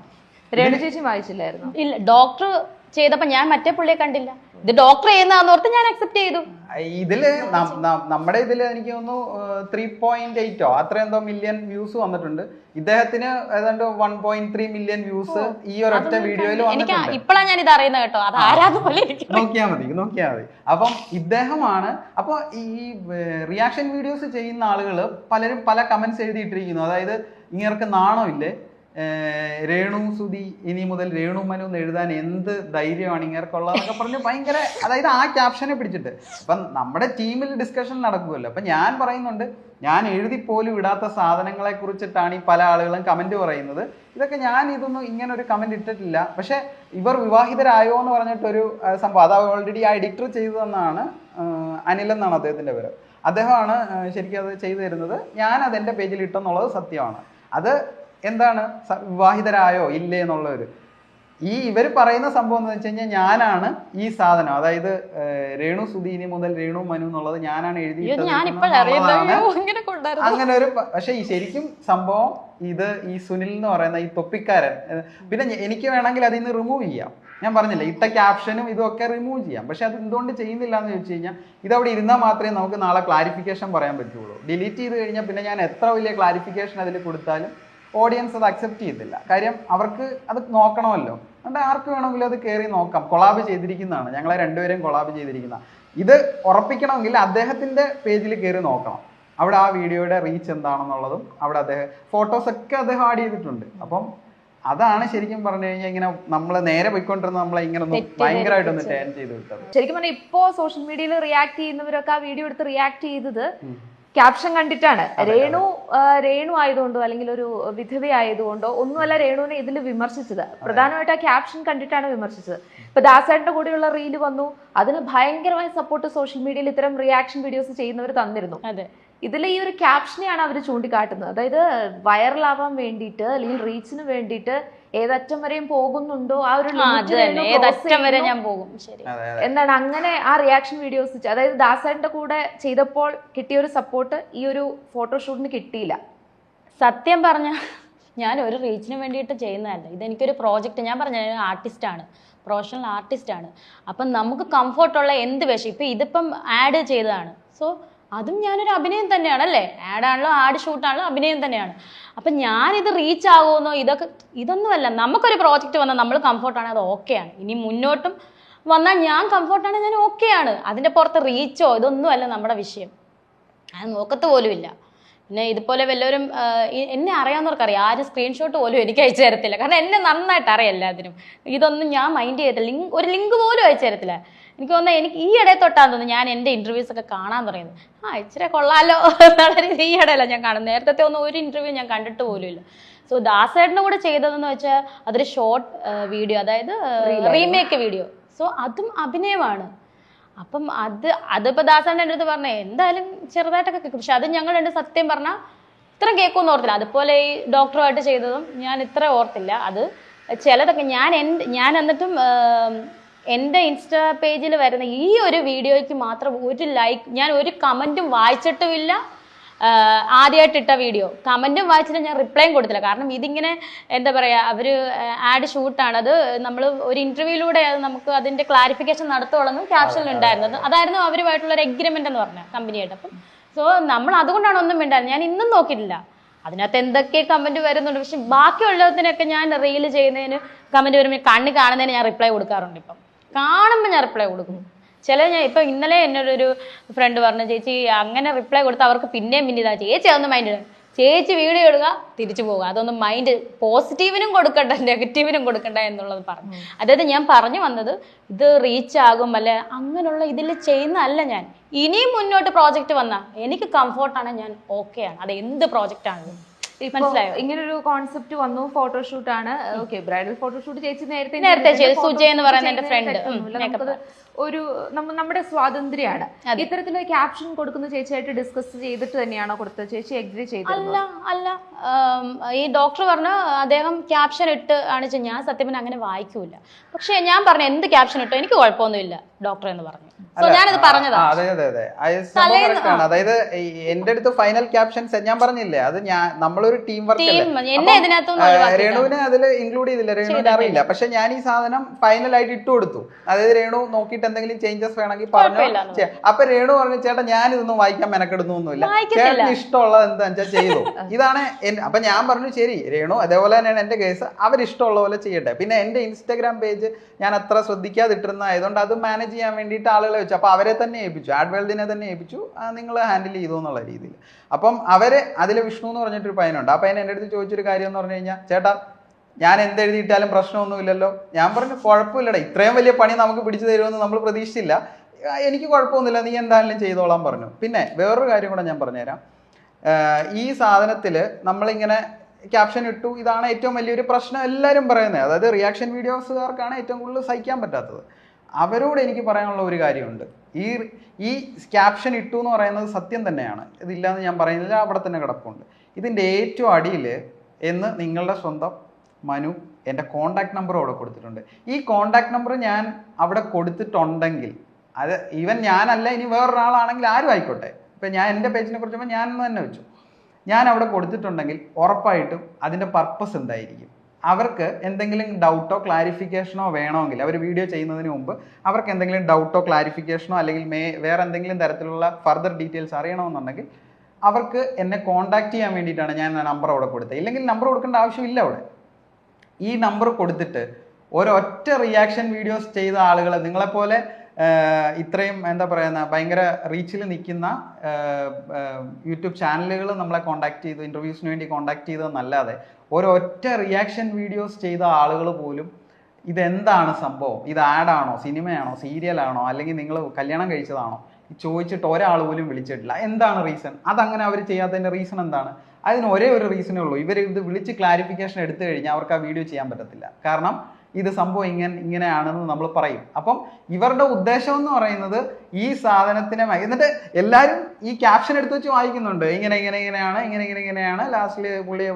Speaker 1: രേണു ചേച്ചി വായിച്ചില്ലായിരുന്നു?
Speaker 3: ഇല്ല ഡോക്ടർ ചെയ്തപ്പോ ഞാൻ മറ്റേ പുള്ളിയെ കണ്ടില്ല. ഇത് ഡോക്ടർ ചെയ്യുന്നതാന്ന് ഓർത്ത് ഞാൻ അക്സെപ്റ്റ് ചെയ്തു.
Speaker 2: ഇതിൽ നമ്മുടെ ഇതിൽ എനിക്ക് തോന്നുന്നു ത്രീ പോയിന്റ് എയ്റ്റോ അത്ര എന്തോ മില്യൺ വ്യൂസ് വന്നിട്ടുണ്ട്. ഇദ്ദേഹത്തിന് ഏതാണ്ട് one point three million views ഈ ഒരൊറ്റ വീഡിയോയിൽ
Speaker 3: എനിക്ക് ഇപ്പോഴാണ് ഞാൻ ഇത് അറിയുന്നത് കേട്ടോ. അത് ആരാന്ന് പോലെ ഇരിക്കും
Speaker 2: നോക്കിയാ മതി നോക്കിയാ മതി. അപ്പം ഇദ്ദേഹമാണ് അപ്പൊ ഈ റിയാക്ഷൻ വീഡിയോസ് ചെയ്യുന്ന ആളുകൾ പലരും പല കമന്റ്സ് എഴുതിയിട്ടിരിക്കുന്നു. അതായത് ഇങ്ങനെ നാണമില്ലേ രേണു സുധി ഇനി മുതൽ രേണു മനു എന്ന് എഴുതാൻ എന്ത് ധൈര്യമാണ് ഇങ്ങനെയൊക്കെ പറഞ്ഞ് ഭയങ്കര അതായത് ആ ക്യാപ്ഷനെ പിടിച്ചിട്ട്. അപ്പം നമ്മുടെ ടീമിൽ ഡിസ്കഷൻ നടക്കുമല്ലോ അപ്പം ഞാൻ പറയുന്നുണ്ട് ഞാൻ എഴുതി പോലും ഇടാത്ത സാധനങ്ങളെ കുറിച്ചിട്ടാണ് ഈ പല ആളുകളും കമന്റ് പറയുന്നത്. ഇതൊക്കെ ഞാൻ ഇതൊന്നും ഇങ്ങനെ ഒരു കമന്റ് ഇട്ടിട്ടില്ല. പക്ഷെ ഇവർ വിവാഹിതരായോ എന്ന് പറഞ്ഞിട്ടൊരു സംഭവം. അത് ഓൾറെഡി ആ എഡിറ്റർ ചെയ്തു തന്നാണ് അനിൽ എന്നാണ് അദ്ദേഹത്തിന്റെ പേര്. അദ്ദേഹമാണ് ശരിക്കും അത് ചെയ്തു തരുന്നത്. ഞാൻ അത് എന്റെ പേജിൽ ഇട്ടെന്നുള്ളത് സത്യമാണ്. അത് എന്താണ് വിവാഹിതരായോ ഇല്ലേ എന്നുള്ള ഒരു ഈ ഇവർ പറയുന്ന സംഭവം എന്ന് വെച്ച് കഴിഞ്ഞാൽ ഞാനാണ് ഈ സാധനം. അതായത് രേണു സുധീനി മുതൽ രേണു മനു എന്നുള്ളത് ഞാനാണ് എഴുതി
Speaker 3: അങ്ങനെ
Speaker 2: ഒരു പക്ഷെ ഈ ശരിക്കും സംഭവം ഇത് ഈ സുനിൽ എന്ന് പറയുന്ന ഈ തൊപ്പിക്കാരൻ പിന്നെ എനിക്ക് വേണമെങ്കിൽ അതിൽ നിന്ന് റിമൂവ് ചെയ്യാം. ഞാൻ പറഞ്ഞില്ല ഇട്ട ക്യാപ്ഷനും ഇതൊക്കെ റിമൂവ് ചെയ്യാം. പക്ഷെ അത് എന്തുകൊണ്ട് ചെയ്യുന്നില്ല എന്ന് ചോദിച്ചു കഴിഞ്ഞാൽ അവിടെ ഇരുന്നാൽ മാത്രമേ നമുക്ക് നാളെ ക്ലാരിഫിക്കേഷൻ പറയാൻ പറ്റുള്ളൂ. ഡിലീറ്റ് ചെയ്ത് കഴിഞ്ഞാൽ പിന്നെ ഞാൻ എത്ര വലിയ ക്ലാരിഫിക്കേഷൻ അതിൽ കൊടുത്താലും ഓഡിയൻസ് അത് അക്സെപ്റ്റ് ചെയ്തില്ല. കാര്യം അവർക്ക് അത് നോക്കണമല്ലോ. അതുകൊണ്ട് ആർക്ക് വേണമെങ്കിലും അത് കയറി നോക്കാം. കൊളാബ് ചെയ്തിരിക്കുന്നതാണ്. ഞങ്ങളെ രണ്ടുപേരെയും കൊളാബ് ചെയ്തിരിക്കുന്ന ഇത് ഉറപ്പിക്കണമെങ്കിൽ അദ്ദേഹത്തിന്റെ പേജിൽ കയറി നോക്കണം. അവിടെ ആ വീഡിയോയുടെ റീച്ച് എന്താണെന്നുള്ളതും അവിടെ അദ്ദേഹം ഫോട്ടോസൊക്കെ അദ്ദേഹം ആഡ് ചെയ്തിട്ടുണ്ട്. അപ്പം അതാണ് ശരിക്കും പറഞ്ഞു കഴിഞ്ഞാൽ ഇങ്ങനെ നമ്മൾ നേരെ പോയിക്കൊണ്ടിരുന്ന നമ്മളെ ഇങ്ങനെ ഒന്ന്
Speaker 3: ഭയങ്കരമായിട്ട്
Speaker 2: ഒന്ന് ടേൺ ചെയ്ത് വിട്ടത്.
Speaker 1: ശരിക്കും പറഞ്ഞാൽ ഇപ്പോ സോഷ്യൽ മീഡിയയിൽ റിയാക്ട് ചെയ്യുന്നവരൊക്കെ ആ വീഡിയോ എടുത്ത് റിയാക്ട് ചെയ്തത് ക്യാപ്ഷൻ കണ്ടിട്ടാണ്. രേണു രേണു ആയതുകൊണ്ടോ അല്ലെങ്കിൽ ഒരു വിധവ ആയതുകൊണ്ടോ ഒന്നുമല്ല രേണുവിനെ ഇതിൽ വിമർശിച്ചത്. പ്രധാനമായിട്ട് ആ ക്യാപ്ഷൻ കണ്ടിട്ടാണ് വിമർശിച്ചത്. ഇപ്പൊ ദാസേട്ടന്റെ കൂടെയുള്ള റീൽ വന്നു. അതിന് ഭയങ്കരമായ സപ്പോർട്ട് സോഷ്യൽ മീഡിയയിൽ ഇത്തരം റിയാക്ഷൻ വീഡിയോസ് ചെയ്യുന്നവർ തന്നിരുന്നു.
Speaker 3: അതെ.
Speaker 1: ഇതിൽ ഈ ഒരു ക്യാപ്ഷനെയാണ് അവർ ചൂണ്ടിക്കാട്ടുന്നത്. അതായത് വൈറലാവാൻ വേണ്ടിയിട്ട് അല്ലെങ്കിൽ റീച്ചിന് വേണ്ടിയിട്ട് ഏതറ്റം വരെയും പോകുന്നുണ്ടോ? ആ ഒരു
Speaker 3: ഏതറ്റം വരെ ഞാൻ പോകും. ശരി.
Speaker 1: എന്താണ് അങ്ങനെ ആ റിയാക്ഷൻ വീഡിയോസ് അതായത് ദാസേട്ടന്റെ കൂടെ ചെയ്തപ്പോൾ കിട്ടിയ ഒരു സപ്പോർട്ട് ഈ ഒരു ഫോട്ടോഷൂട്ടിന് കിട്ടിയില്ല.
Speaker 3: സത്യം പറഞ്ഞ ഞാൻ ഒരു റീച്ചിന് വേണ്ടിയിട്ട് ചെയ്യുന്നതല്ല. ഇതെനിക്കൊരു പ്രോജക്റ്റ് ഞാൻ പറഞ്ഞ ആർട്ടിസ്റ്റാണ് പ്രൊഫഷണൽ ആർട്ടിസ്റ്റാണ് അപ്പം നമുക്ക് കംഫർട്ടുള്ള എന്ത് വേഷം? ഇപ്പം ഇതിപ്പം ആഡ് ചെയ്തതാണ്. സോ അതും ഞാനൊരു അഭിനയം തന്നെയാണ് അല്ലേ? ആഡ് ആണല്ലോ ആഡ് ഷൂട്ടാണല്ലോ അഭിനയം തന്നെയാണ്. അപ്പം ഞാനിത് റീച്ച് ആകുമെന്നോ ഇതൊക്കെ ഇതൊന്നുമല്ല. നമുക്കൊരു പ്രോജക്റ്റ് വന്നാൽ നമ്മൾ കംഫർട്ടാണ് അത് ഓക്കെയാണ് ഇനി മുന്നോട്ടും വന്നാൽ ഞാൻ കംഫർട്ടാണ് ഞാൻ ഓക്കെയാണ് അതിന്റെ പുറത്ത് റീച്ചോ ഇതൊന്നുമല്ല നമ്മുടെ വിഷയം. അത് നോക്കത്ത് പോലുമില്ല പിന്നെ ഇതുപോലെ വല്ലവരും എന്നെ അറിയാവുന്നവർക്കറിയാം. ആരും സ്ക്രീൻഷോട്ട് പോലും എനിക്ക് അയച്ചു തരത്തില്ല. കാരണം എന്നെ നന്നായിട്ട് അറിയാം എല്ലാത്തിനും. ഇതൊന്നും ഞാൻ മൈൻഡ് ചെയ്യത്തില്ല. ലിങ്ക് ഒരു ലിങ്ക് പോലും അയച്ചു തരത്തില്ല. എനിക്ക് തോന്നുന്നത് എനിക്ക് ഈ ഇടയിൽ തൊട്ടാന്ന് തോന്നുന്നു ഞാൻ എന്റെ ഇന്റർവ്യൂസ് ഒക്കെ കാണാൻ തുടങ്ങിയത്. ആ ഇച്ചിരി കൊള്ളാലോ എന്നുള്ള രീതി ഈ ഇടയല്ല ഞാൻ കാണുന്നത്. നേരത്തെ ഒന്നും ഒരു ഇന്റർവ്യൂ ഞാൻ കണ്ടിട്ട് പോലുമില്ല സോ ദാസേട്ടന്റെ കൂടെ ചെയ്തതെന്ന് വെച്ചാൽ അതൊരു ഷോർട്ട് വീഡിയോ അതായത് റീമേക്ക് വീഡിയോ സോ അതും അഭിനയമാണ്. അപ്പം അത് അതിപ്പോൾ ദാസേട്ടൻ എന്റെ അടുത്ത് പറഞ്ഞേ എന്തായാലും ചെറുതായിട്ടൊക്കെ കേൾക്കും. പക്ഷെ അത് ഞങ്ങൾ രണ്ട് സത്യം പറഞ്ഞാൽ ഇത്ര കേൾക്കുമെന്ന് ഓർത്തില്ല. അതുപോലെ ഈ ഡോക്ടറുമായിട്ട് ചെയ്തതും ഞാൻ ഇത്ര ഓർത്തില്ല. അത് ചിലതൊക്കെ ഞാൻ എന്റെ ഞാൻ എന്നിട്ടും എന്റെ ഇൻസ്റ്റാ പേജിൽ വരുന്ന ഈ ഒരു വീഡിയോയ്ക്ക് മാത്രം ഒരു ലൈക്ക് ഞാൻ ഒരു കമന്റും വായിച്ചിട്ടുമില്ല. ആദ്യമായിട്ട് ഇട്ട വീഡിയോ. കമന്റും വായിച്ചിട്ട് ഞാൻ റിപ്ലൈയും കൊടുത്തില്ല. കാരണം ഇതിങ്ങനെ എന്താ പറയുക അവർ ആഡ് ഷൂട്ടാണ് അത് നമ്മൾ ഒരു ഇന്റർവ്യൂയിലൂടെ അത് നമുക്ക് അതിന്റെ ക്ലാരിഫിക്കേഷൻ നടത്തുള്ളൂ ക്യാപ്ഷനിൽ ഉണ്ടായിരുന്നത്. അതായിരുന്നു അവരുമായിട്ടുള്ള ഒരു എഗ്രിമെന്റ് എന്ന് പറഞ്ഞ കമ്പനിയായിട്ട് അപ്പം സോ നമ്മൾ അതുകൊണ്ടാണ് ഒന്നും മിണ്ടായിരുന്നത് ഞാൻ ഇന്നും നോക്കിയിട്ടില്ല. അതിനകത്ത് എന്തൊക്കെ കമന്റ് വരുന്നുണ്ട്. പക്ഷെ ബാക്കിയുള്ളതിനൊക്കെ ഞാൻ റീൽ ചെയ്യുന്നതിന് കമന്റ് വരുമ്പോൾ കണ്ണ് കാണുന്നതിന് ഞാൻ റിപ്ലൈ കൊടുക്കാറുണ്ട് ഇപ്പം. കാണുമ്പോൾ ഞാൻ റിപ്ലൈ കൊടുക്കും ചില ഞാൻ ഇപ്പൊ ഇന്നലെ എന്നോട് ഒരു ഫ്രണ്ട് പറഞ്ഞു ചേച്ചി അങ്ങനെ റിപ്ലൈ കൊടുത്ത അവർക്ക് പിന്നെയും പിന്നെ ഇതാ. ചേച്ചി അതൊന്നും മൈൻഡ് ചേച്ചി വീഡിയോ ഇടുക തിരിച്ചു പോവുക. അതൊന്നും മൈൻഡ് പോസിറ്റീവിനും കൊടുക്കണ്ട നെഗറ്റീവിനും കൊടുക്കണ്ട എന്നുള്ളത് പറഞ്ഞു. അതായത് ഞാൻ പറഞ്ഞു വന്നത് ഇത് റീച്ച് ആകും അല്ലെ അങ്ങനെയുള്ള ഇതിൽ ചെയ്യുന്നതല്ല ഞാൻ. ഇനിയും മുന്നോട്ട് പ്രോജക്റ്റ് വന്നാൽ എനിക്ക് കംഫോർട്ടാണ് ഞാൻ ഓക്കെയാണ് അത് എന്ത് പ്രോജക്റ്റ് ആണെങ്കിലും. മനസ്സിലായോ?
Speaker 1: ഇങ്ങനൊരു കോൺസെപ്റ്റ് വന്നു ഫോട്ടോഷൂട്ട് ആണ്. ഓക്കെ ബ്രൈഡൽ ഫോട്ടോഷൂട്ട് ചേച്ചി നേരത്തെ
Speaker 3: നേരത്തെ. സുജയ് എന്ന് പറയുന്ന എന്റെ
Speaker 1: നമുക്കത് ഒരു നമ്മുടെ സ്വാതന്ത്ര്യമാണ്.
Speaker 3: അതെ.
Speaker 1: ക്യാപ്ഷൻ കൊടുക്കുന്ന ചേച്ചിയായിട്ട് ഡിസ്കസ് ചെയ്തിട്ട് തന്നെയാണോ കൊടുത്തത്? ചേച്ചി എഗ്രി ചെയ്തത്
Speaker 3: അല്ല അല്ല. ഈ ഡോക്ടർ പറഞ്ഞു അദ്ദേഹം ക്യാപ്ഷൻ ഇട്ട് ആണ് ഞാൻ സത്യം അങ്ങനെ വായിക്കൂല. പക്ഷെ ഞാൻ പറഞ്ഞു എന്ത് ക്യാപ്ഷൻ ഇട്ടോ എനിക്ക് കുഴപ്പമൊന്നുമില്ല. ഡോക്ടർ എന്ന് പറഞ്ഞു. ഞാനത് പറഞ്ഞതാ.
Speaker 2: അതെ അതെ അതെ. അതായത് എന്റെ അടുത്ത് ഫൈനൽ ക്യാപ്ഷൻസ് ഞാൻ പറഞ്ഞില്ലേ അത് ഞാൻ നമ്മളൊരു ടീം വർക്ക്. രേണുവിനെ അതിൽ ഇൻക്ലൂഡ് ചെയ്തില്ല. രേണുവിനെ അറിയില്ല. പക്ഷെ ഞാൻ ഈ സാധനം ഫൈനൽ ആയിട്ട് ഇട്ട് കൊടുത്തു. അതായത് രേണു നോക്കിയിട്ട് എന്തെങ്കിലും ചേഞ്ചസ് വേണമെങ്കിൽ പറഞ്ഞു. അപ്പൊ രേണു പറഞ്ഞു ചേട്ടാ ഞാൻ ഇതൊന്നും വായിക്കാൻ മെനക്കെടുന്നൊന്നുമില്ല. ചേട്ടന് ഇഷ്ടമുള്ളത് എന്താ വെച്ചാൽ ചെയ്തു. ഇതാണ് അപ്പൊ ഞാൻ പറഞ്ഞു ശരി രേണു അതേപോലെ തന്നെയാണ് എന്റെ കേസ് അവരിഷ്ടമുള്ള പോലെ ചെയ്യട്ടെ. പിന്നെ എന്റെ ഇൻസ്റ്റാഗ്രാം പേജ് ഞാൻ അത്ര ശ്രദ്ധിക്കാതിട്ടിരുന്ന ആയതുകൊണ്ട് അത് മാനേജ് ചെയ്യാൻ വേണ്ടിയിട്ട് ആളുകളെ വെച്ചു. അപ്പോൾ അവരെ തന്നെ ഏൽപ്പിച്ചു. ആഡ് വേൾഡിനെ തന്നെ ഏൽപ്പിച്ചു. നിങ്ങൾ ഹാൻഡിൽ ചെയ്തു എന്നുള്ള രീതിയിൽ. അപ്പം അവർ അതിൽ വിഷ്ണു എന്ന് പറഞ്ഞിട്ടൊരു പയ്യനുണ്ട്. ആ പയ്യൻ എന്റെ അടുത്ത് ചോദിച്ചൊരു കാര്യം എന്ന് പറഞ്ഞു കഴിഞ്ഞാൽ ചേട്ടാ ഞാൻ എന്ത് എഴുതിയിട്ടാലും പ്രശ്നമൊന്നുമില്ലല്ലോ. ഞാൻ പറഞ്ഞു കുഴപ്പമില്ലടാ. ഇത്രയും വലിയ പണി നമുക്ക് പിടിച്ചു തരുമെന്ന് നമ്മൾ പ്രതീക്ഷിച്ചില്ല. എനിക്ക് കുഴപ്പമൊന്നുമില്ല. നീ എന്തായാലും ചെയ്തോളാൻ പറഞ്ഞു. പിന്നെ വേറൊരു കാര്യം കൂടെ ഞാൻ പറഞ്ഞുതരാം. ഈ സാധനത്തിൽ നമ്മളിങ്ങനെ ക്യാപ്ഷൻ ഇട്ടു. ഇതാണ് ഏറ്റവും വലിയൊരു പ്രശ്നം എല്ലാവരും പറയുന്നത്. അതായത് റിയാക്ഷൻ വീഡിയോസുകാർക്കാണ് ഏറ്റവും കൂടുതൽ സഹിക്കാൻ പറ്റാത്തത്. അവരോട് എനിക്ക് പറയാനുള്ള ഒരു കാര്യമുണ്ട്. ഈ ഈ ക്യാപ്ഷൻ ഇട്ടു എന്ന് പറയുന്നത് സത്യം തന്നെയാണ്. ഇതില്ലാന്ന് ഞാൻ പറയുന്നില്ല അവിടെ തന്നെ കിടപ്പുണ്ട്. ഇതിന്റെ ഏറ്റവും അടിയിൽ എന്ന് നിങ്ങളുടെ സ്വന്തം മനു എന്റെ കോണ്ടാക്ട് നമ്പർ അവിടെ കൊടുത്തിട്ടുണ്ട്. ഈ കോണ്ടാക്ട് നമ്പർ ഞാൻ അവിടെ കൊടുത്തിട്ടുണ്ടെങ്കിൽ അത് ഈവൻ ഞാനല്ല ഇനി വേറൊരാളാണെങ്കിൽ ആരും ആയിക്കോട്ടെ. ഇപ്പം ഞാൻ എന്റെ പേജിനെ കുറിച്ച് ഞാൻ തന്നെ വെച്ചു. ഞാൻ അവിടെ കൊടുത്തിട്ടുണ്ടെങ്കിൽ ഉറപ്പായിട്ടും അതിന്റെ പർപ്പസ് എന്തായിരിക്കും? അവർക്ക് എന്തെങ്കിലും ഡൗട്ടോ ക്ലാരിഫിക്കേഷനോ വേണമെങ്കിൽ അവർ വീഡിയോ ചെയ്യുന്നതിന് മുമ്പ് അവർക്ക് എന്തെങ്കിലും ഡൗട്ടോ ക്ലാരിഫിക്കേഷനോ അല്ലെങ്കിൽ മേ വേറെ എന്തെങ്കിലും തരത്തിലുള്ള ഫർദർ ഡീറ്റെയിൽസ് അറിയണമെന്നുണ്ടെങ്കിൽ അവർക്ക് എന്നെ കോൺടാക്ട് ചെയ്യാൻ വേണ്ടിയിട്ടാണ് ഞാൻ നമ്പർ അവിടെ കൊടുത്തത്. ഇല്ലെങ്കിൽ നമ്പർ കൊടുക്കേണ്ട ആവശ്യമില്ല അവിടെ. ഈ നമ്പർ കൊടുത്തിട്ട് ഒരൊറ്റ റിയാക്ഷൻ വീഡിയോസ് ചെയ്ത ആളുകൾ നിങ്ങളെപ്പോലെ ഇത്രയും എന്താ പറയുന്ന ഭയങ്കര റീച്ചിൽ നിൽക്കുന്ന യൂട്യൂബ് ചാനലുകൾ നമ്മളെ കോൺടാക്ട് ചെയ്തു ഇന്റർവ്യൂസിന് വേണ്ടി കോൺടാക്ട് ചെയ്തതെന്നല്ലാതെ ഒരൊറ്റ റിയാക്ഷൻ വീഡിയോസ് ചെയ്ത ആളുകൾ പോലും ഇതെന്താണ് സംഭവം? ഇത് ആഡാണോ സിനിമയാണോ? സീരിയലാണോ അല്ലെങ്കിൽ നിങ്ങൾ കല്യാണം കഴിച്ചതാണോ? ചോദിച്ചിട്ട് ഒരാൾ പോലും വിളിച്ചിട്ടില്ല. എന്താണ് റീസൺ അതങ്ങനെ അവർ ചെയ്യാത്തതിന്റെ റീസൺ എന്താണ്? അതിന് ഒരേ ഒരു റീസണേ ഉള്ളൂ. ഇവർ ഇത് വിളിച്ച് ക്ലാരിഫിക്കേഷൻ എടുത്തു കഴിഞ്ഞാൽ അവർക്ക് ആ വീഡിയോ ചെയ്യാൻ പറ്റത്തില്ല. കാരണം ഇത് സംഭവം ഇങ്ങനെ ഇങ്ങനെയാണെന്ന് നമ്മൾ പറയും. അപ്പം ഇവരുടെ ഉദ്ദേശം എന്ന് പറയുന്നത് ഈ സാധനത്തിനെ എന്നിട്ട് എല്ലാവരും ഈ ക്യാപ്ഷൻ എടുത്ത് വെച്ച് വായിക്കുന്നുണ്ട്. ഇങ്ങനെ ഇങ്ങനെ ഇങ്ങനെയാണ് ഇങ്ങനെ ഇങ്ങനെ ഇങ്ങനെയാണ്. ലാസ്റ്റിൽ പുള്ളി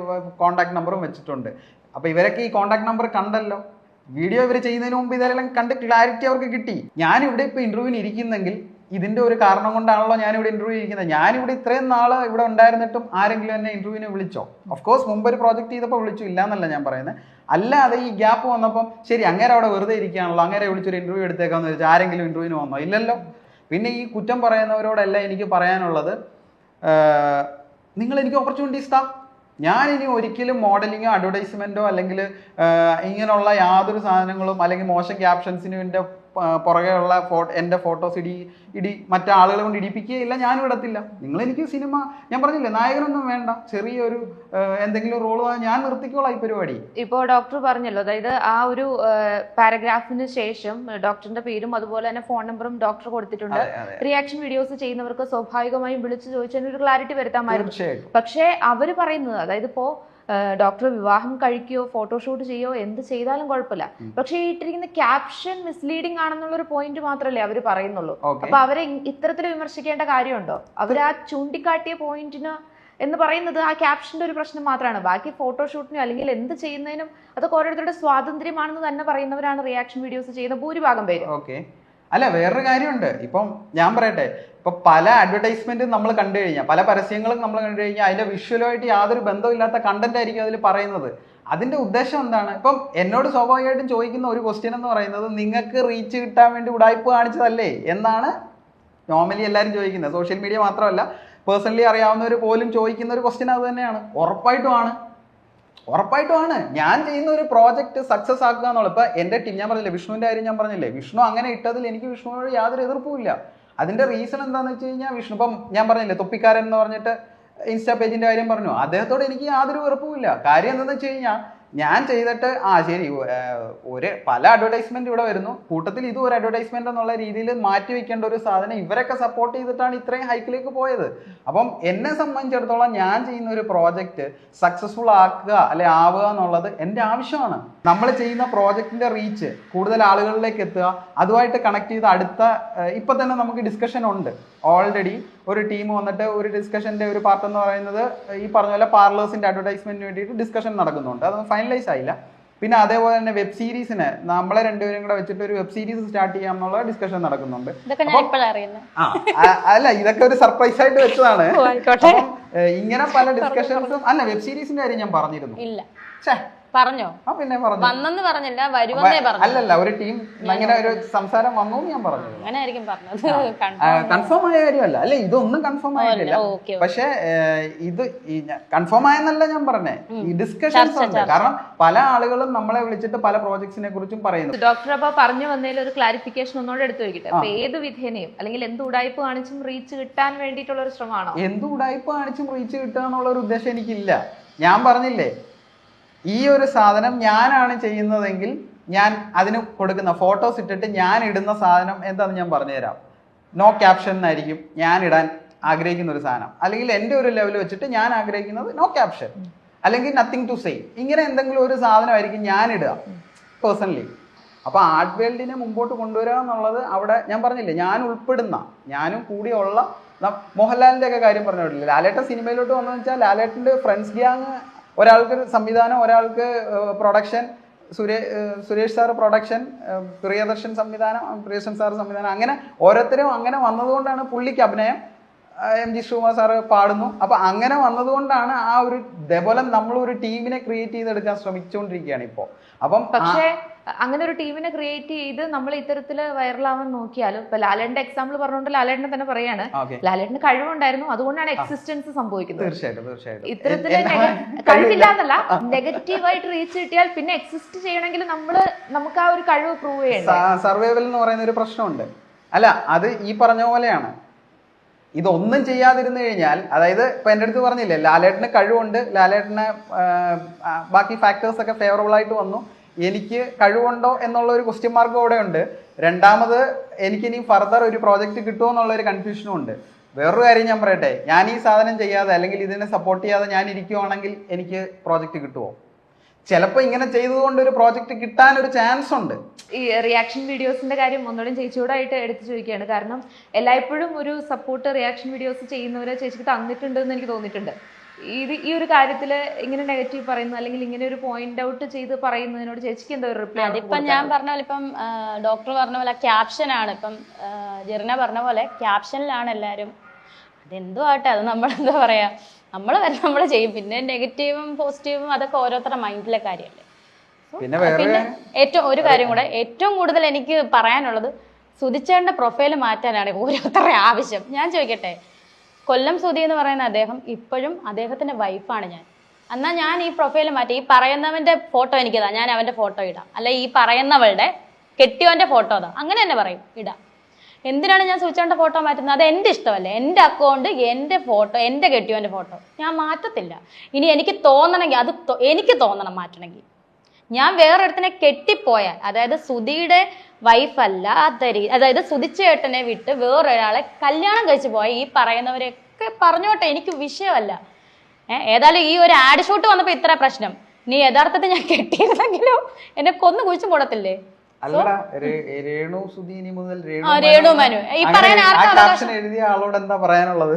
Speaker 2: കോണ്ടാക്ട് നമ്പറും വെച്ചിട്ടുണ്ട്. അപ്പോൾ ഇവരൊക്കെ ഈ കോണ്ടാക്ട് നമ്പർ കണ്ടല്ലോ. വീഡിയോ ഇവർ ചെയ്യുന്നതിന് മുമ്പ് ഇതെല്ലാം കണ്ട് ക്ലാരിറ്റി അവർക്ക് കിട്ടി. ഞാൻ ഇവിടെ ഇപ്പോൾ ഇന്റർവ്യൂവിന് ഇരിക്കുന്നെങ്കിൽ ഇതിന്റെ ഒരു കാരണം കൊണ്ടാണല്ലോ ഞാനിവിടെ ഇന്റർവ്യൂ ഇരിക്കുന്നത്. ഞാനിവിടെ ഇത്രയും നാൾ ഇവിടെ ഉണ്ടായിരുന്നിട്ടും ആരെങ്കിലും എന്നെ ഇന്റർവ്യൂവിന് വിളിച്ചോ? ഓഫ് കോഴ്സ് മുമ്പ് ഒരു പ്രോജക്റ്റ് ചെയ്തപ്പോൾ വിളിച്ചു ഇല്ല എന്നല്ല ഞാൻ പറയുന്നത് അല്ലാതെ ഈ ഗ്യാപ്പ് വന്നപ്പം ശരി അങ്ങനെ അവിടെ വെറുതെ ഇരിക്കുകയാണല്ലോ അങ്ങനെ വിളിച്ചൊരു ഇന്റർവ്യൂ എടുത്തേക്കാന്ന് വെച്ചാൽ ആരെങ്കിലും ഇന്റർവ്യൂവിന് വന്നോ? ഇല്ലല്ലോ. പിന്നെ ഈ കുറ്റം പറയുന്നവരോടല്ല എനിക്ക് പറയാനുള്ളത് നിങ്ങൾ എനിക്ക് ഓപ്പർച്യൂണിറ്റീസ് താ. ഞാൻ ഇനി ഒരിക്കലും മോഡലിങ്ങോ അഡ്വർടൈസ്മെന്റോ അല്ലെങ്കിൽ ഇങ്ങനെയുള്ള യാതൊരു സാധനങ്ങളും അല്ലെങ്കിൽ മോശം ക്യാപ്ഷൻസിനും പുറകെയുള്ള ഫോ എന്റെ ഫോട്ടോസ് ഇടി ഇടി മറ്റാളുകളെ കൊണ്ട് ഇടിപ്പിക്കുകയില്ല ഞാനും ഇടത്തില്ല. നിങ്ങൾ എനിക്ക് സിനിമ ഞാൻ പറഞ്ഞില്ലേ നായകനൊന്നും വേണ്ട. ചെറിയൊരു എന്തെങ്കിലും റോൾ ഞാൻ നിർത്തിക്കോളാം ഈ പരിപാടി.
Speaker 1: ഇപ്പോൾ ഡോക്ടർ പറഞ്ഞല്ലോ അതായത് ആ ഒരു പാരഗ്രാഫിന് ശേഷം ഡോക്ടറിന്റെ പേരും അതുപോലെ തന്നെ ഫോൺ നമ്പറും ഡോക്ടർ കൊടുത്തിട്ടുണ്ട്. റിയാക്ഷൻ വീഡിയോസ് ചെയ്യുന്നവർക്ക് സ്വാഭാവികമായും വിളിച്ചു ചോദിച്ചതിന് ഒരു ക്ലാരിറ്റി വരുത്താമായിരുന്നു പക്ഷേ അവർ പറയുന്നത് അതായത് ഇപ്പോ ഡോക്ടർ വിവാഹം കഴിക്കുകയോ ഫോട്ടോഷൂട്ട് ചെയ്യോ എന്ത് ചെയ്താലും കുഴപ്പമില്ല. പക്ഷേ ഈ ഇട്ടിരിക്കുന്ന ക്യാപ്ഷൻ മിസ്ലീഡിംഗ് ആണെന്നുള്ള ഒരു പോയിന്റ് മാത്രമല്ലേ അവർ പറയുന്നുള്ളൂ. അപ്പൊ അവരെ ഇത്തരത്തിൽ വിമർശിക്കേണ്ട കാര്യമുണ്ടോ? അവർ ആ ചൂണ്ടിക്കാട്ടിയ പോയിന്റിന് എന്ന് പറയുന്നത് ആ ക്യാപ്ഷന്റെ ഒരു പ്രശ്നം മാത്രമാണ്. ബാക്കി ഫോട്ടോഷൂട്ടിനും അല്ലെങ്കിൽ എന്ത് ചെയ്യുന്നതിനും അതൊക്കെ ഓരോരുത്തരുടെ സ്വാതന്ത്ര്യമാണെന്ന് തന്നെ പറയുന്നവരാണ് റിയാക്ഷൻ വീഡിയോസ് ചെയ്യുന്ന ഭൂരിഭാഗം പേര്.
Speaker 2: ഓക്കെ അല്ല വേറൊരു കാര്യമുണ്ട്. ഇപ്പം ഞാൻ പറയട്ടെ ഇപ്പൊ പല അഡ്വർടൈസ്മെന്റും നമ്മൾ കണ്ടു കഴിഞ്ഞാൽ പല പരസ്യങ്ങളും നമ്മൾ കണ്ടു കഴിഞ്ഞാൽ അതിന്റെ വിഷ്വലുമായിട്ട് യാതൊരു ബന്ധമില്ലാത്ത കണ്ടന്റ് ആയിരിക്കും അതിൽ പറയുന്നത്. അതിന്റെ ഉദ്ദേശം എന്താണ്? ഇപ്പം എന്നോട് സ്വാഭാവികമായിട്ടും ചോദിക്കുന്ന ഒരു ക്വസ്റ്റ്യൻ എന്ന് പറയുന്നത് നിങ്ങൾക്ക് റീച്ച് കിട്ടാൻ വേണ്ടി ഉടായ്പ കാണിച്ചതല്ലേ? എന്നാണ് നോർമലി എല്ലാവരും ചോദിക്കുന്നത്. സോഷ്യൽ മീഡിയ മാത്രമല്ല പേഴ്സണലി അറിയാവുന്നവർ പോലും ചോദിക്കുന്ന ഒരു ക്വസ്റ്റ്യൻ അത് തന്നെയാണ്. ഉറപ്പായിട്ടുമാണ് ഉറപ്പായിട്ടുമാണ്. ഞാൻ ചെയ്യുന്ന ഒരു പ്രോജക്റ്റ് സക്സസ് ആക്കുക എന്നുള്ളത് ഇപ്പൊ എന്റെ ടീം ഞാൻ പറഞ്ഞില്ലേ വിഷ്ണുവിന്റെ കാര്യം ഞാൻ പറഞ്ഞില്ലേ വിഷ്ണു അങ്ങനെ ഇട്ടതിൽ എനിക്ക് വിഷ്ണുവിനോട് യാതൊരു എതിർപ്പുമില്ല അതിന്റെ റീസൺ എന്താണെന്ന് വെച്ച് കഴിഞ്ഞാൽ വിഷ്ണു ഇപ്പം ഞാൻ പറഞ്ഞില്ലേ തൊപ്പിക്കാരൻ എന്ന് പറഞ്ഞിട്ട് ഇൻസ്റ്റാ പേജിന്റെ കാര്യം പറഞ്ഞു. അദ്ദേഹത്തോട് എനിക്ക് യാതൊരു വെറുപ്പുമില്ല കാര്യം എന്താണെന്ന് വെച്ച് കഴിഞ്ഞാൽ ഞാൻ ചെയ്തിട്ട് ആ ശരി ഒരു പല അഡ്വർടൈസ്മെന്റ് ഇവിടെ വരുന്നു. കൂട്ടത്തിൽ ഇത് ഒരു അഡ്വർടൈസ്മെന്റ് എന്നുള്ള രീതിയിൽ മാറ്റി വെക്കേണ്ട ഒരു സാധനം ഇവരൊക്കെ സപ്പോർട്ട് ചെയ്തിട്ടാണ് ഇത്രയും ഹൈക്കിലേക്ക് പോയത്. അപ്പം എന്നെ സംബന്ധിച്ചിടത്തോളം ഞാൻ ചെയ്യുന്ന ഒരു പ്രോജക്റ്റ് സക്സസ്ഫുൾ ആക്കുക അല്ലെ ആവുക എന്നുള്ളത് എന്റെ ആവശ്യമാണ്. നമ്മൾ ചെയ്യുന്ന പ്രോജക്റ്റിന്റെ റീച്ച് കൂടുതൽ ആളുകളിലേക്ക് എത്തുക. അതുമായിട്ട് കണക്ട് ചെയ്ത് അടുത്ത ഇപ്പൊ തന്നെ നമുക്ക് ഡിസ്കഷൻ ഉണ്ട്. ഓൾറെഡി ഒരു ടീം വന്നിട്ട് ഒരു ഡിസ്കഷന്റെ ഒരു പാർട്ട് എന്ന് പറയുന്നത് ഈ പറഞ്ഞ പോലെ പാർലേഴ്സിന്റെ അഡ്വർടൈസ്മെന്റിന് വേണ്ടിയിട്ട് ഡിസ്കഷൻ നടക്കുന്നുണ്ട്. അതൊന്നും ഫൈനലൈസ് ആയില്ല. പിന്നെ അതേപോലെ തന്നെ വെബ് സീരീസിന് നമ്മളെ രണ്ടുപേരും കൂടെ വെച്ചിട്ട് ഒരു വെബ് സീരീസ് സ്റ്റാർട്ട് ചെയ്യാം എന്നുള്ള ഡിസ്കഷൻ നടക്കുന്നുണ്ട് ആ, അല്ല ഇതൊക്കെ ഒരു സർപ്രൈസ് ആയിട്ട് വെച്ചതാണ്. ഇങ്ങനെ പല ഡിസ്കഷൻസും അല്ല വെബ് സീരീസിന്റെ കാര്യം ഞാൻ പറഞ്ഞിരുന്നു.
Speaker 3: പറഞ്ഞോ?
Speaker 2: ആ പിന്നെ പറഞ്ഞു.
Speaker 3: വന്നെന്ന് പറഞ്ഞില്ല വരുമെന്നേ പറഞ്ഞു
Speaker 2: അല്ലല്ല ഒരു ടീം അങ്ങനെ ഒരു സംസാരം വന്നു ഞാൻ പറഞ്ഞു.
Speaker 3: അങ്ങനെ ആയിരിക്കും പറഞ്ഞത് കൺഫേം
Speaker 2: ആയ കാര്യമല്ല. അല്ലെ ഇതൊന്നും കൺഫേം ആയിട്ടില്ല.
Speaker 3: പക്ഷേ
Speaker 2: പക്ഷെ ഇത് കൺഫേം ആയെന്നല്ല ഞാൻ പറഞ്ഞേ. ഈ ഡിസ്കഷൻസ് ഉണ്ട്. കാരണം പല ആളുകളും നമ്മളെ വിളിച്ചിട്ട് പല പ്രോജക്ട്സിനെ കുറിച്ചും പറയുന്നു.
Speaker 1: ഡോക്ടർ അപ്പൊ പറഞ്ഞു വന്നതിൽ ഒരു ക്ലാരിഫിക്കേഷൻ ഒന്നുകൂടെ എടുത്തു വെക്കട്ടെ. അപ്പൊ ഏത് വിധേനയും അല്ലെങ്കിൽ എന്ത് ഉടായ്പ കാണിച്ചും റീച്ച് കിട്ടാൻ വേണ്ടിയിട്ടുള്ള ഒരു ശ്രമമാണോ?
Speaker 2: എന്ത് ഉടായ്പ കാണിച്ചും റീച്ച് കിട്ടുക എന്നുള്ള ഒരു ഉദ്ദേശം എനിക്കില്ല. ഞാൻ പറഞ്ഞില്ലേ ഈ ഒരു സാധനം ഞാനാണ് ചെയ്യുന്നതെങ്കിൽ ഞാൻ അതിന് കൊടുക്കുന്ന ഫോട്ടോസ് ഇട്ടിട്ട് ഞാൻ ഇടുന്ന സാധനം എന്താണെന്ന് ഞാൻ പറഞ്ഞുതരാം. നോ ക്യാപ്ഷൻ എന്നായിരിക്കും ഞാൻ ഇടാൻ ആഗ്രഹിക്കുന്ന ഒരു സാധനം. അല്ലെങ്കിൽ എന്റെ ഒരു ലെവൽ വെച്ചിട്ട് ഞാൻ ആഗ്രഹിക്കുന്നത് നോ ക്യാപ്ഷൻ അല്ലെങ്കിൽ നത്തിങ് ടു സേ ഇങ്ങനെ എന്തെങ്കിലും ഒരു സാധനമായിരിക്കും ഞാൻ ഇടുക പേഴ്സണലി അപ്പോൾ ആർട്ട് വേൾഡിനെ മുമ്പോട്ട് കൊണ്ടുവരിക എന്നുള്ളത് അവിടെ ഞാൻ പറഞ്ഞില്ലേ ഞാൻ ഉൾപ്പെടുന്ന ഞാനും കൂടിയുള്ള മോഹൻലാലിന്റെ ഒക്കെ കാര്യം പറഞ്ഞിട്ടില്ല ലാലേട്ടൻ സിനിമയിലോട്ട് വന്നതെന്ന് വെച്ചാൽ ലാലേട്ടന്റെ ഫ്രണ്ട്സ് ഗ്യാങ് ഒരാൾക്ക് സംവിധാനം ഒരാൾക്ക് പ്രൊഡക്ഷൻ സുരേ സുരേഷ് സാർ പ്രൊഡക്ഷൻ പ്രിയദർശൻ സംവിധാനം പ്രിയദർശൻ സാർ സംവിധാനം. അങ്ങനെ ഓരോരുത്തരും അങ്ങനെ വന്നതുകൊണ്ടാണ് പുള്ളിക്ക് അഭിനയം എം ജി ശ്രീകുമാർ സാറ് പാടുന്നു. അപ്പൊ അങ്ങനെ വന്നതുകൊണ്ടാണ് ആ ഒരു ഇതേപോലെ നമ്മൾ ഒരു ടീമിനെ ക്രിയേറ്റ് ചെയ്തെടുക്കാൻ ശ്രമിച്ചുകൊണ്ടിരിക്കുകയാണ് ഇപ്പോൾ അപ്പം
Speaker 1: പക്ഷേ അങ്ങനെ ഒരു ടീമിനെ ക്രിയേറ്റ് ചെയ്ത് നമ്മൾ ഇത്തരത്തിൽ വൈറലാവാൻ നോക്കിയാലും ഇപ്പൊ ലാലേട്ടന്റെ എക്സാമ്പിൾ പറഞ്ഞുകൊണ്ട് ലാലേട്ടനെ തന്നെ പറയാണ്. ലാലേട്ടന് കഴിവുണ്ടായിരുന്നു. അതുകൊണ്ടാണ് എക്സിസ്റ്റൻസ് സംഭവിക്കുന്നത്.
Speaker 2: തീർച്ചയായിട്ടും തീർച്ചയായിട്ടും.
Speaker 1: ഇത്തരത്തിൽ
Speaker 2: കഴിവില്ലാന്നല്ല
Speaker 1: നെഗറ്റീവ്
Speaker 2: ആയിട്ട്
Speaker 1: കഴിവില്ല എന്നല്ല നെഗറ്റീവായിട്ട് റീച്ച് കിട്ടിയാൽ പിന്നെ എക്സിസ്റ്റ് ചെയ്യണമെങ്കിൽ നമ്മൾ നമുക്ക് ആ ഒരു കഴിവ് പ്രൂവ് ചെയ്യണം
Speaker 2: സർവൈവൽ എന്ന് പറയുന്ന ഒരു പ്രശ്നമുണ്ട്. അല്ല അത് ഈ പറഞ്ഞ പോലെയാണ്. ഇതൊന്നും ചെയ്യാതിരുന്നു കഴിഞ്ഞാൽ അതായത് ഇപ്പൊ എന്റെ അടുത്ത് പറഞ്ഞില്ലേ ലാലേട്ടന് കഴിവുണ്ട് ലാലേട്ടന് ബാക്കി ഫാക്ടേഴ്സ് ഒക്കെ ഫേവറബിൾ ആയിട്ട് വന്നു. എനിക്ക് കഴിവുണ്ടോ എന്നുള്ള ഒരു ക്വസ്റ്റ്യൻ മാർക്ക് അവിടെ ഉണ്ട് രണ്ടാമത് എനിക്ക് ഇനി ഫർദർ ഒരു പ്രോജക്റ്റ് കിട്ടുമോ എന്നുള്ള ഒരു കൺഫ്യൂഷനും ഉണ്ട്. വേറൊരു കാര്യം ഞാൻ പറയട്ടെ. ഞാൻ ഈ സാധനം ചെയ്യാതെ അല്ലെങ്കിൽ ഇതിനെ സപ്പോർട്ട് ചെയ്യാതെ ഞാൻ ഇരിക്കുവാണെങ്കിൽ എനിക്ക് പ്രോജക്റ്റ് കിട്ടുമോ? ചിലപ്പോൾ ഇങ്ങനെ ചെയ്തതുകൊണ്ട് ഒരു പ്രോജക്റ്റ് കിട്ടാൻ ഒരു ചാൻസ് ഉണ്ട്.
Speaker 1: ഈ റിയാക്ഷൻ വീഡിയോസിന്റെ കാര്യം ഒന്നുകൂടെ ചേച്ചിയോടായിട്ട് എടുത്തു ചോദിക്കുകയാണ്. കാരണം എല്ലായ്പ്പോഴും ഒരു സപ്പോർട്ട് റിയാക്ഷൻ വീഡിയോസ് ചെയ്യുന്നവരെ ചേച്ചിക്ക് തന്നിട്ടുണ്ട് എന്ന് എനിക്ക് തോന്നിയിട്ടുണ്ട്. ഇത് ഈ ഒരു കാര്യത്തിൽ ഇങ്ങനെ നെഗറ്റീവ് പറയുന്നു അല്ലെങ്കിൽ ഇങ്ങനെ ഒരു പോയിന്റ് ഔട്ട് ചെയ്ത് പറയുന്നതിനോട് ചേച്ചിക്ക് എന്താ ഒരു റിപ്ലൈ
Speaker 3: അതിപ്പം ഞാൻ പറഞ്ഞ പോലെ ഇപ്പം ഡോക്ടർ പറഞ്ഞ പോലെ ക്യാപ്ഷൻ ആണ്. ഇപ്പം ജെറിന പറഞ്ഞ പോലെ ക്യാപ്ഷനിലാണ് എല്ലാവരും അതെന്തോ ആട്ടെ അത് നമ്മൾ എന്താ പറയാ? നമ്മൾ വരെ നമ്മൾ ചെയ്യും. പിന്നെ നെഗറ്റീവും പോസിറ്റീവും അതൊക്കെ ഓരോരുത്തരുടെ മൈൻഡിലെ കാര്യമല്ലേ.
Speaker 2: പിന്നെ വേറെ
Speaker 3: ഏറ്റവും ഒരു കാര്യം കൂടെ ഏറ്റവും കൂടുതൽ എനിക്ക് പറയാനുള്ളത് സുധിച്ചേണ്ട പ്രൊഫൈൽ മാറ്റാനാണ് ഓരോരുത്തരുടെ ആവശ്യം. ഞാൻ ചോദിക്കട്ടെ കൊല്ലം സുധി എന്ന് പറയുന്ന അദ്ദേഹം ഇപ്പോഴും അദ്ദേഹത്തിന്റെ വൈഫാണ് ഞാൻ. എന്നാൽ ഞാൻ ഈ പ്രൊഫൈൽ മാറ്റി ഈ പറയുന്നവന്റെ ഫോട്ടോ എനിക്കിതാ ഞാൻ അവന്റെ ഫോട്ടോ ഇടാം. അല്ല ഈ പറയുന്നവളുടെ കെട്ടിയവന്റെ ഫോട്ടോ അതാ. അങ്ങനെ തന്നെ പറയും ഇടാം. എന്തിനാണ് ഞാൻ സുധിച്ചേണ്ട ഫോട്ടോ മാറ്റുന്നത്? അത് എന്റെ ഇഷ്ടമല്ലേ? എന്റെ അക്കൗണ്ട് എന്റെ ഫോട്ടോ എന്റെ കെട്ടിയവന്റെ ഫോട്ടോ ഞാൻ മാറ്റത്തില്ല. ഇനി എനിക്ക് തോന്നണമെങ്കിൽ അത് എനിക്ക് തോന്നണം മാറ്റണമെങ്കിൽ. ഞാൻ വേറൊരുത്തനെ കെട്ടിപ്പോയാൽ അതായത് സുധിയുടെ വൈഫല്ല അല്ലാത്ത അതായത് സുധിച്ചേട്ടനെ വിട്ട് വേറൊരാളെ കല്യാണം കഴിച്ചു പോയ ഈ പറയുന്നവരെയൊക്കെ പറഞ്ഞോട്ടെ എനിക്ക് വിഷയമല്ല. ഏഹ് ഏതായാലും ഈ ഒരു ആഡ് ഷൂട്ട് വന്നപ്പോൾ ഇത്ര പ്രശ്നം. നീ യഥാർത്ഥത്തിൽ ഞാൻ കെട്ടിയിരുന്നെങ്കിലും എന്നെ കൊന്നു കുഴിച്ചു കൂടത്തില്ലേ
Speaker 2: രേണു സുധീനി മുതൽ
Speaker 3: രേണു മനു. ഈ പറയാൻ ആർക്കും
Speaker 2: എഴുതിയ ആളോട് എന്താ പറയാനുള്ളത്?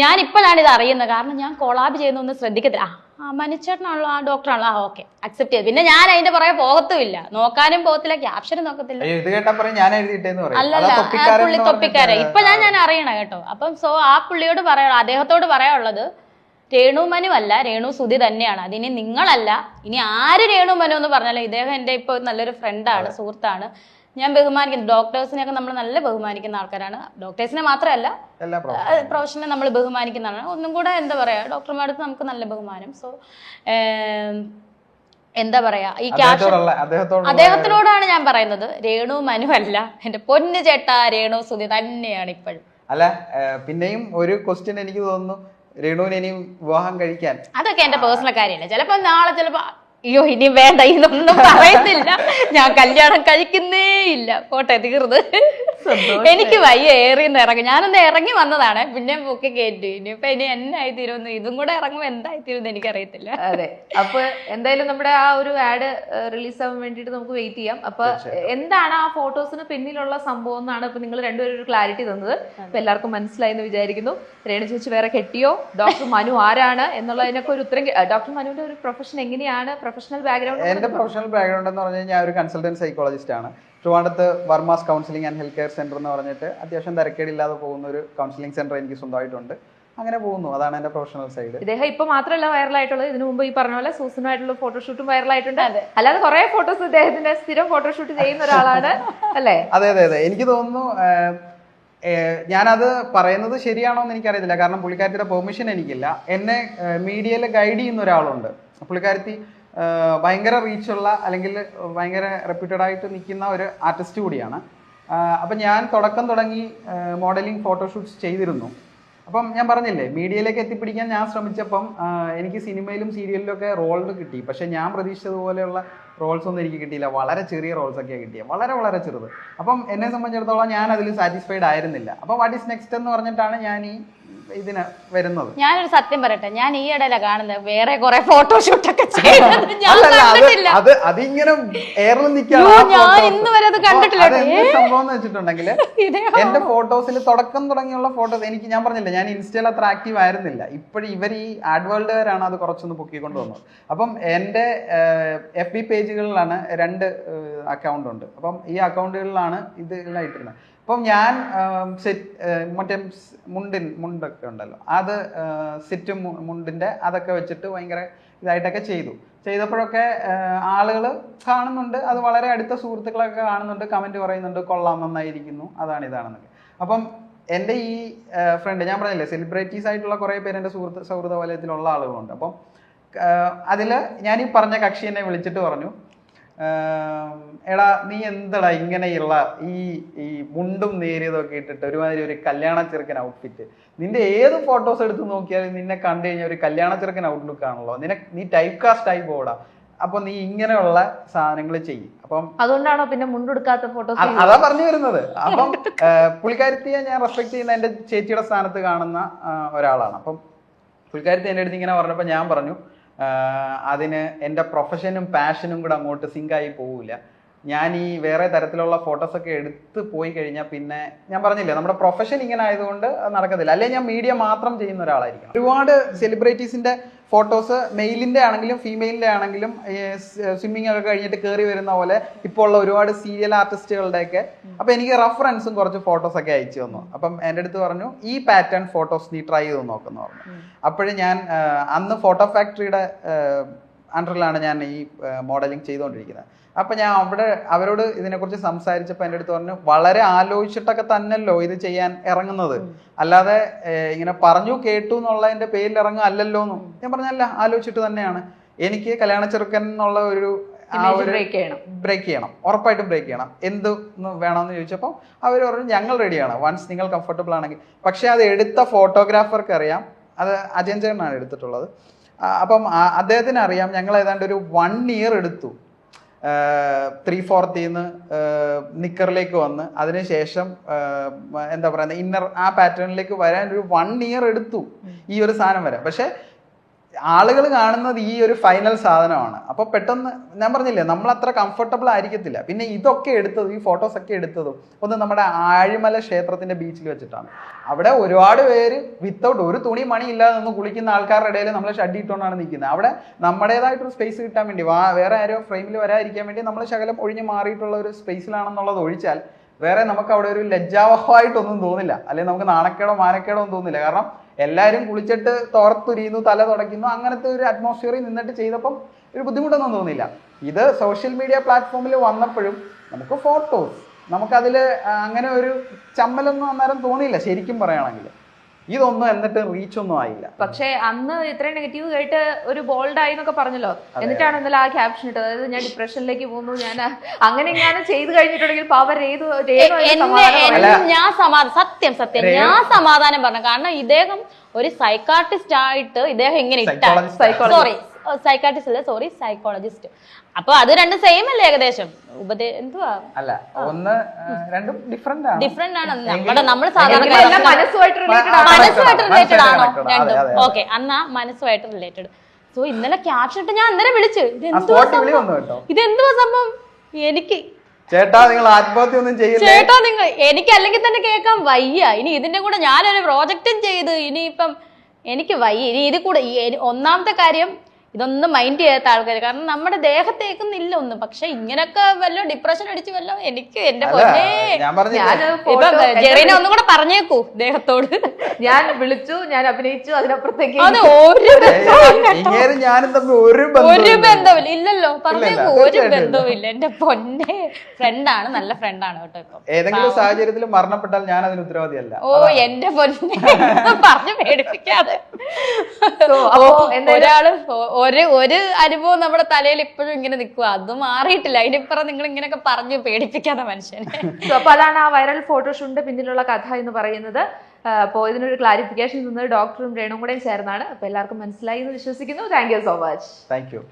Speaker 3: ഞാൻ ഇപ്പോഴാണ് ഇത് അറിയുന്നത്. കാരണം ഞാൻ കൊളാബ് ചെയ്യുന്നൊന്നും ശ്രദ്ധിക്കത്തില്ല. ആ, ആ മനുച്ചേട്ടനാണല്ലോ ആ ഡോക്ടറാണല്ലോ. ആ ഓക്കെ. അക്സെപ്റ്റ് ചെയ്തു. പിന്നെ ഞാൻ അതിന്റെ പുറകെ പോകത്തുമില്ല. നോക്കാനും പോകത്തില്ല ക്യാപ്ഷനും നോക്കത്തില്ല.
Speaker 2: അയ്യോ ഇത് കേട്ടാ പറയും ഞാൻ എഴുതിയിട്ടേന്ന് പറയും.
Speaker 3: അല്ലല്ല
Speaker 2: അതാ
Speaker 3: ആ
Speaker 2: തൊപ്പിക്കാരൻ
Speaker 3: പുള്ളി
Speaker 2: എന്ന്
Speaker 3: തൊപ്പിക്കാരൻ.
Speaker 2: പറഞ്ഞിട്ട്
Speaker 3: ഇപ്പൊ ഞാൻ ഞാൻ അറിയണ കേട്ടോ. അപ്പം സോ ആ പുള്ളിയോട് പറയാ അദ്ദേഹത്തോട് പറയാനുള്ളത് രേണു മനു അല്ല രേണു സുധി തന്നെയാണ്. അതിനി നിങ്ങളല്ല ഇനി ആര് രേണു മനു എന്ന് പറഞ്ഞാലും ഇദ്ദേഹം എന്റെ ഇപ്പൊ നല്ലൊരു ഫ്രണ്ടാണ് സുഹൃത്താണ്. ഞാൻ ബഹുമാനിക്കുന്നു ഡോക്ടേഴ്സിനെയൊക്കെ നമ്മൾ നല്ല ബഹുമാനിക്കുന്ന ആൾക്കാരാണ്. ഡോക്ടേഴ്സിനെ മാത്രമല്ല. പ്രൊഫഷനെ നമ്മൾ ബഹുമാനിക്കുന്നതാണ്. ഒന്നും കൂടെ എന്താ പറയാ ഡോക്ടർമാർക്ക് നമുക്ക് നല്ല ബഹുമാനം. സോ എന്താ പറയാ ഈ ക്യാപ്ഷൻ
Speaker 2: അദ്ദേഹത്തോടുള്ള
Speaker 3: അദ്ദേഹത്തിനോടാണ് ഞാൻ പറയുന്നത്. രേണു മനു അല്ല എന്റെ പൊന്നു ചേട്ട രേണു സുധി തന്നെയാണ് ഇപ്പോഴും.
Speaker 2: അല്ല പിന്നെയും ഒരു ക്വസ്റ്റ്യൻ എനിക്ക് തോന്നുന്നു. രേണുവിന് ഇനിയും വിവാഹം കഴിക്കാൻ.
Speaker 3: അതൊക്കെ എന്റെ പേഴ്സണൽ കാര്യമല്ല. ചിലപ്പോ നാളെ ചിലപ്പോ അയ്യോ ഇനി വേണ്ട ഇതൊന്നും പറയുന്നില്ല ഞാൻ കല്യാണം കഴിക്കുന്നേ ഇല്ല. പോട്ടെ തീർന്ന്. എനിക്ക് വയ്യ ഏറിന്ന് ഇറങ്ങി. ഞാനൊന്ന് ഇറങ്ങി വന്നതാണ്. പിന്നെ പൊക്കി കയറ്റി ഇനിയിപ്പൊ ഇനി എന്നായി തീരുമെന്ന് ഇതും കൂടെ ഇറങ്ങുമ്പോൾ എന്തായി തീരുമെന്ന് എനിക്കറിയത്തില്ല.
Speaker 1: അതെ. അപ്പൊ എന്തായാലും നമ്മുടെ ആ ഒരു ആഡ് റിലീസ് ആവാൻ വേണ്ടിയിട്ട് നമുക്ക് വെയിറ്റ് ചെയ്യാം. അപ്പൊ എന്താണ് ആ ഫോട്ടോസിന് പിന്നിലുള്ള സംഭവം എന്നാണ് ഇപ്പൊ നിങ്ങൾ രണ്ടുപേരും ഒരു ക്ലാരിറ്റി തന്നത്. അപ്പൊ എല്ലാവർക്കും മനസ്സിലായി എന്ന് വിചാരിക്കുന്നു. രേണു ചേച്ചി വേറെ കെട്ടിയോ? ഡോക്ടർ മനു ആരാണ്? എന്നുള്ളതിനൊക്കെ ഒരു ഉത്തരം ഡോക്ടർ മനുവിന്റെ ഒരു പ്രൊഫഷൻ എങ്ങനെയാണ്? പ്രൊഫഷണൽ
Speaker 2: എന്റെ പ്രൊഫഷണൽ ബാക്ക്ഗ്രൗണ്ട് എന്ന് പറഞ്ഞു കഴിഞ്ഞാൽ ഒരു കൺസൾട്ടന്റ് സൈക്കോളജിസ്റ്റ് ആണ്. ട്രിവാണ്ടത്ത് Varma's counselling and health care centre എന്ന് പറഞ്ഞിട്ട് അത്യാവശ്യം തിരക്കേടില്ലാതെ പോകുന്ന ഒരു കൗൺസിലിംഗ് സെന്റർ എനിക്ക് സ്വന്തമായിട്ടുണ്ട്. അങ്ങനെ പോകുന്നു. അതാണ് എന്റെ പ്രൊഫഷണൽ സൈഡ്
Speaker 1: ഇദ്ദേഹം ഇപ്പൊ മാത്രമല്ല വൈറലായിട്ടുള്ളത് ഇതിനു മുമ്പ് ഈ പറഞ്ഞ പോലെ സൂസനുമായിട്ടുള്ള ഫോട്ടോഷൂട്ടും വൈറൽ വൈറലായിട്ടുണ്ട് അല്ലാതെ കുറെ ഫോട്ടോസ് ഇദ്ദേഹത്തിന്റെ സ്ഥിരം ഫോട്ടോഷൂട്ട് ചെയ്യുന്ന ഒരാളാണ്. അല്ലേ?
Speaker 2: അതെ അതെ അതെ. എനിക്ക് തോന്നുന്നു ഞാനത് പറയുന്നത് ശരിയാണോ എന്ന് എനിക്കറിയത്തില്ല. കാരണം പുള്ളിക്കാരത്തിയുടെ പെർമിഷൻ എനിക്കില്ല. എന്നെ മീഡിയയിൽ ഗൈഡ് ചെയ്യുന്ന ഒരാളുണ്ട്. പുള്ളിക്കാരത്തി ഭയങ്കര റീച്ചുള്ള അല്ലെങ്കിൽ ഭയങ്കര റെപ്യൂട്ടഡ് ആയിട്ട് നിൽക്കുന്ന ഒരു ആർട്ടിസ്റ്റ് കൂടിയാണ്. അപ്പം ഞാൻ തുടക്കം തുടങ്ങി മോഡലിംഗ് ഫോട്ടോഷൂട്ട്സ് ചെയ്തിരുന്നു. അപ്പം ഞാൻ പറഞ്ഞില്ലേ മീഡിയയിലേക്ക് എത്തിപ്പിടിക്കാൻ ഞാൻ ശ്രമിച്ചപ്പം എനിക്ക് സിനിമയിലും സീരിയലിലും ഒക്കെ റോൾ കിട്ടി. പക്ഷേ ഞാൻ പ്രതീക്ഷിച്ചതുപോലെയുള്ള റോൾസ് ഒന്നും എനിക്ക് കിട്ടിയില്ല. വളരെ ചെറിയ റോൾസ് ഒക്കെയാണ് കിട്ടിയത് വളരെ വളരെ ചെറുത്. അപ്പം എന്നെ സംബന്ധിച്ചിടത്തോളം ഞാൻ അതിൽ സാറ്റിസ്ഫൈഡ് ആയിരുന്നില്ല. അപ്പം വാട്ട് ഈസ് നെക്സ്റ്റ് എന്ന് പറഞ്ഞിട്ടാണ് ഞാൻ ഈ ഇതിന് വരുന്നത്.
Speaker 3: ഞാനൊരു സത്യം പറയട്ടെ ഞാൻ ഈ ഇടയില കാണുന്നത്. വേറെ കുറെ ഫോട്ടോഷൂട്ട് ഒക്കെ
Speaker 2: അത് അതിങ്ങനെ
Speaker 3: ഞാൻ. ഇന്ന് വരെ അത് കണ്ടിട്ടില്ല.
Speaker 2: സംഭവം എന്ന് വെച്ചിട്ടുണ്ടെങ്കിൽ എന്റെ ഫോട്ടോസിൽ തുടക്കം തുടങ്ങിയുള്ള ഫോട്ടോസ് എനിക്ക് ഞാൻ പറഞ്ഞില്ല ഞാൻ ഇൻസ്റ്റയിൽ അത്ര ആക്റ്റീവ് ആയിരുന്നില്ല. ഇപ്പോഴും ഇവർ ഈ ആഡ് വേൾഡുകാരാണ് അത് കുറച്ചൊന്ന് പൊക്കിക്കൊണ്ട് വന്നത്. അപ്പം എന്റെ എഫ് ബി പേജുകളിലാണ് രണ്ട് അക്കൗണ്ട് ഉണ്ട്. അപ്പം ഈ അക്കൗണ്ടുകളിലാണ് ഇത് എല്ലാം ഇട്ടിരുന്നത്. അപ്പം ഞാൻ സിറ്റ് മറ്റേ മുണ്ടിൻ മുണ്ടൊക്കെ ഉണ്ടല്ലോ. അത് സിറ്റും മുണ്ടിന്റെ അതൊക്കെ വെച്ചിട്ട് ഭയങ്കര ഇതായിട്ടൊക്കെ ചെയ്തു. ചെയ്തപ്പോഴൊക്കെ ആളുകൾ കാണുന്നുണ്ട്. അത് വളരെ അടുത്ത സുഹൃത്തുക്കളൊക്കെ കാണുന്നുണ്ട്. കമന്റ് പറയുന്നുണ്ട്. കൊള്ളാം നന്നായിരിക്കുന്നു. അതാണ് ഇതാണെന്നൊക്കെ. അപ്പം എന്റെ ഈ ഫ്രണ്ട് ഞാൻ പറഞ്ഞില്ലേ സെലിബ്രിറ്റീസ് ആയിട്ടുള്ള കുറേ പേര് എന്റെ സുഹൃത്ത് സൗഹൃദ വലയത്തിലുള്ള ആളുകളുണ്ട്. അപ്പം അതിൽ ഞാൻ ഈ പറഞ്ഞ കക്ഷി എന്നെ വിളിച്ചിട്ട് പറഞ്ഞു. എടാ നീ എന്തടാ ഇങ്ങനെയുള്ള ഈ ഈ മുണ്ടും നേരിയതൊക്കെ ഇട്ടിട്ട് ഒരുമാതിരി ഒരു കല്യാണ ചെറുക്കൻ ഔട്ട്ഫിറ്റ് നിന്റെ ഏത് ഫോട്ടോസ് എടുത്ത് നോക്കിയാലും നിന്നെ കണ്ടു കഴിഞ്ഞാൽ ഒരു കല്യാണ ചെറുക്കൻ ഔട്ട്ലുക്ക് ആണല്ലോ. നിന നീ ടൈപ്പ് കാസ്റ്റ് ആയി പോടാ. അപ്പൊ നീ ഇങ്ങനെയുള്ള സാധനങ്ങൾ ചെയ്യും. അപ്പം
Speaker 1: അതുകൊണ്ടാണോ പിന്നെ മുണ്ടെടുക്കാത്ത ഫോട്ടോസ്
Speaker 2: അ- അതാ പറഞ്ഞു വരുന്നത്. അപ്പം പുള്ളിക്കാരത്തിയെ ഞാൻ റെസ്പെക്ട് ചെയ്യുന്ന എന്റെ ചേച്ചിയുടെ സ്ഥാനത്ത് കാണുന്ന ഒരാളാണ്. അപ്പം പുള്ളിക്കാരത്തി എന്റെ അടുത്ത് ഇങ്ങനെ പറഞ്ഞപ്പോൾ ഞാൻ പറഞ്ഞു അതിന് എന്റെ പ്രൊഫഷനും പാഷനും കൂടെ അങ്ങോട്ട് സിങ്കായി പോവില്ല ഞാൻ ഈ വേറെ തരത്തിലുള്ള ഫോട്ടോസ് ഒക്കെ എടുത്ത് പോയി കഴിഞ്ഞാൽ പിന്നെ ഞാൻ പറഞ്ഞില്ലേ നമ്മുടെ പ്രൊഫഷൻ ഇങ്ങനെ ആയതുകൊണ്ട് നടക്കത്തില്ല. അല്ലെങ്കിൽ ഞാൻ മീഡിയ മാത്രം ചെയ്യുന്ന ഒരാളായിരിക്കും ഒരുപാട് സെലിബ്രിറ്റീസിന്റെ ഫോട്ടോസ് മെയിലിന്റെ ആണെങ്കിലും ഫീമെയിലിന്റെ ആണെങ്കിലും സ്വിമ്മിംഗ് ഒക്കെ കഴിഞ്ഞിട്ട് കയറി വരുന്ന പോലെ ഇപ്പോൾ ഉള്ള ഒരുപാട് സീരിയൽ ആർട്ടിസ്റ്റുകളുടെയൊക്കെ അപ്പൊ എനിക്ക് റഫറൻസും കുറച്ച് ഫോട്ടോസ് ഒക്കെ അയച്ചു തന്നു. അപ്പം എന്റെ അടുത്ത് പറഞ്ഞു ഈ പാറ്റേൺ ഫോട്ടോസ് നീ ട്രൈ ചെയ്ത് നോക്കുന്നു പറഞ്ഞു. അപ്പോഴും ഞാൻ അന്ന് ഫോട്ടോ ഫാക്ടറിയുടെ അണ്ടറിലാണ് ഞാൻ ഈ മോഡലിംഗ് ചെയ്തുകൊണ്ടിരിക്കുന്നത്. അപ്പം ഞാൻ അവിടെ അവരോട് ഇതിനെക്കുറിച്ച് സംസാരിച്ചപ്പോൾ എന്റെ അടുത്ത് പറഞ്ഞു വളരെ ആലോചിച്ചിട്ടൊക്കെ തന്നെയല്ലോ ഇത് ചെയ്യാൻ ഇറങ്ങുന്നത്. അല്ലാതെ ഇങ്ങനെ പറഞ്ഞു കേട്ടു എന്നുള്ളതിന്റെ പേരിൽ ഇറങ്ങുക അല്ലല്ലോ എന്നും ഞാൻ പറഞ്ഞല്ല ആലോചിച്ചിട്ട് തന്നെയാണ്. എനിക്ക് കല്യാണ ചെറുക്കൻ എന്നുള്ള ഒരു ആ ഒരു
Speaker 1: ബ്രേക്ക് ചെയ്യണം.
Speaker 2: ബ്രേക്ക് ചെയ്യണം. ഉറപ്പായിട്ടും ബ്രേക്ക് ചെയ്യണം. എന്ത് ന്ന് വേണമെന്ന് ചോദിച്ചപ്പോൾ അവർ പറഞ്ഞു ഞങ്ങൾ റെഡിയാണ് വൺസ് നിങ്ങൾ കംഫർട്ടബിൾ ആണെങ്കിൽ. പക്ഷേ അത് എടുത്ത ഫോട്ടോഗ്രാഫർക്ക് അറിയാം അത് അജയൻ ചേട്ടനാണ് എടുത്തിട്ടുള്ളത്. അപ്പം അദ്ദേഹത്തിന് അറിയാം ഞങ്ങൾ ഏതാണ്ട് ഒരു വൺ ഇയർ എടുത്തു. ത്രീ ഫോർത്തിന്ന് നിക്കറിലേക്ക് വന്ന്. അതിനുശേഷം എന്താ പറയുക ഇന്നർ ആ പാറ്റേണിലേക്ക് വരാൻ ഒരു വൺ ഇയർ എടുത്തു ഈ ഒരു സാധനം വരാൻ. പക്ഷേ ആളുകൾ കാണുന്നത് ഈ ഒരു ഫൈനൽ സാധനമാണ്. അപ്പോൾ പെട്ടെന്ന് ഞാൻ പറഞ്ഞില്ലേ നമ്മൾ അത്ര കംഫർട്ടബിൾ ആയിരിക്കത്തില്ല. പിന്നെ ഇതൊക്കെ എടുത്തത് ഈ ഫോട്ടോസ് ഒക്കെ എടുത്തതും ഒന്ന് നമ്മുടെ ആഴിമല ക്ഷേത്രത്തിന്റെ ബീച്ചിൽ വെച്ചിട്ടാണ്. അവിടെ ഒരുപാട് പേര് വിത്തൗട്ട് ഒരു തുണി മണി ഇല്ലാതെ നിന്ന് കുളിക്കുന്ന ആൾക്കാരുടെ ഇടയിൽ നമ്മൾ ഷഡ് ഇട്ടുകൊണ്ടാണ് നിൽക്കുന്നത്. അവിടെ നമ്മുടേതായിട്ടൊരു സ്പേസ് കിട്ടാൻ വേണ്ടി വാ വേറെ ആരോ ഫ്രെയിമിൽ വരാതിരിക്കാൻ വേണ്ടി നമ്മൾ ശകലം ഒഴിഞ്ഞു മാറിയിട്ടുള്ള ഒരു സ്പേസിലാണെന്നുള്ളത് ഒഴിച്ചാൽ വേറെ നമുക്ക് അവിടെ ഒരു ലജ്ജാവഹമായിട്ടൊന്നും തോന്നില്ല. അല്ലെങ്കിൽ നമുക്ക് നാണക്കേടോ മാനക്കേടോ ഒന്നും തോന്നില്ല. കാരണം എല്ലാവരും കുളിച്ചിട്ട് തോർത്തുരിയുന്നു തല തുടയ്ക്കുന്നു അങ്ങനത്തെ ഒരു അറ്റ്മോസ്ഫിയറിൽ നിന്നിട്ട് ചെയ്തപ്പം ഒരു ബുദ്ധിമുട്ടൊന്നും തോന്നിയില്ല. ഇത് സോഷ്യൽ മീഡിയ പ്ലാറ്റ്ഫോമിൽ വന്നപ്പോഴും നമുക്ക് ഫോട്ടോസ് നമുക്കതിൽ അങ്ങനെ ഒരു ചമ്മലൊന്നും അന്നേരം തോന്നിയില്ല ശരിക്കും പറയുകയാണെങ്കിൽ ഇതൊന്നും എന്നിട്ട് റീച്ച് ഒന്നും ആയില്ല.
Speaker 1: പക്ഷേ അന്ന് ഇത്രയും നെഗറ്റീവ് കേട്ട് ഒരു ബോൾഡ് ആയി എന്നൊക്കെ പറഞ്ഞല്ലോ. എന്നിട്ടാണ് ഇന്നലെ ആ ക്യാപ്ഷൻ ഇട്ടത്. അതായത് ഞാൻ ഡിപ്രഷനിലേക്ക് പോകുന്നു ഞാൻ അങ്ങനെ ഞാൻ ചെയ്തു കഴിഞ്ഞിട്ടുണ്ടെങ്കിൽ പവർ ഏതു
Speaker 3: ഞാൻ സമാധാനം സത്യം സത്യം. ഞാൻ സമാധാനം പറഞ്ഞു. കാരണം ഇദ്ദേഹം ഒരു സൈക്കാട്രിസ്റ്റ് ആയിട്ട് ഇദ്ദേഹം ഇങ്ങനെ ഇട്ട. സോറി സൈക്കാട്രിസ്റ്റ് അല്ല? സോറി സൈക്കോളജിസ്റ്റ് അപ്പൊ അത് രണ്ടും സെയിം അല്ലേ ഏകദേശം? ഉപദേ എന്തുവാ?
Speaker 2: അല്ല ഒന്ന് രണ്ടും ഡിഫറെന്റ് ആണ്.
Speaker 3: ഡിഫറെന്റ് ആണ്. നമ്മുടെ നമ്മൾ സാധാരണ
Speaker 1: മനസ്സുമായിട്ട് റിലേറ്റഡ് ആണ്.
Speaker 3: രണ്ടും. ഓക്കെ എന്നാ മനസ്സുമായിട്ട് റിലേറ്റഡ് സോ ഇന്നലെ ക്യാഷ് ഇട്ട് ഞാൻ അന്നേരം വിളിച്ചു. ഇത് എന്തുവാ
Speaker 2: സ്പോട്ട് വിളി
Speaker 3: സംഭവം? ഇതെന്തുവാ സംഭവം? എനിക്ക്
Speaker 2: ചേട്ടാ നിങ്ങൾ ആത്മഹത്യ ഒന്നും ചെയ്യില്ല?
Speaker 3: ചേട്ടാ നിങ്ങൾ എനിക്ക് അല്ലെങ്കിൽ തന്നെ കേൾക്കാൻ വയ്യ. ഇനി ഇതിന്റെ കൂടെ ഞാനൊരു പ്രോജക്റ്റും ചെയ്ത് ഇനിയിപ്പം എനിക്ക് വയ്യ. ഇനി ഇത് കൂടെ ഒന്നാമത്തെ കാര്യം ഇതൊന്നും മൈൻഡ് ചെയ്യാത്ത ആൾക്കാർ കാരണം നമ്മുടെ ദേഹത്തേക്കുന്നില്ല ഒന്നും. പക്ഷെ ഇങ്ങനൊക്കെ വല്ല ഡിപ്രഷൻ അടിച്ച് വല്ല എനിക്ക് എന്റെ പൊന്നേ.
Speaker 2: ഞാൻ പറഞ്ഞില്ലേ?
Speaker 1: ഞാൻ
Speaker 3: ഇപ്പൊ
Speaker 1: photo-
Speaker 3: ജെറീനെ ഒന്നും കൂടെ പറഞ്ഞേക്കൂ ദേഹത്തോട്.
Speaker 1: ഞാൻ വിളിച്ചു ഞാൻ അഭിനയിച്ചു അതിനപ്പുറത്തേക്ക്
Speaker 3: അത് ഒരു ബന്ധമില്ല ഇല്ലല്ലോ പറഞ്ഞേക്കൂ ഒരു. ബന്ധവുമില്ല. എന്റെ പൊന്നെ. ഫ്രണ്ടാണ് നല്ല ഫ്രണ്ടാണ് കേട്ടോ ഇപ്പൊ.
Speaker 2: ഏതെങ്കിലും സാഹചര്യത്തിൽ മരണപ്പെട്ടാൽ ഞാൻ അതിന് ഉത്തരവാദിയല്ല.
Speaker 3: ഓ എന്റെ പൊന്നെ. പറഞ്ഞു പേടിപ്പിക്കാതെ. ഒരാൾ ഒരു ഒരു അനുഭവം നമ്മുടെ തലയിൽ ഇപ്പോഴും ഇങ്ങനെ നിൽക്കുക അത് മാറിയിട്ടില്ല. അതിനിപ്പുറം നിങ്ങൾ ഇങ്ങനെയൊക്കെ പറഞ്ഞു പേടിപ്പിക്കാതെ മനുഷ്യനെ.
Speaker 1: അപ്പൊ അതാണ് ആ വൈറൽ ഫോട്ടോഷൂട്ടിന്റെ പിന്നിലുള്ള കഥ എന്ന് പറയുന്നത്. അപ്പോൾ ഇതിനൊരു ക്ലാരിഫിക്കേഷൻ തന്നത് ഡോക്ടറും രേണും കൂടെയും ചേർന്നാണ്. അപ്പൊ എല്ലാവർക്കും മനസ്സിലായി എന്ന് വിശ്വസിക്കുന്നു. Thank you so much
Speaker 2: thank you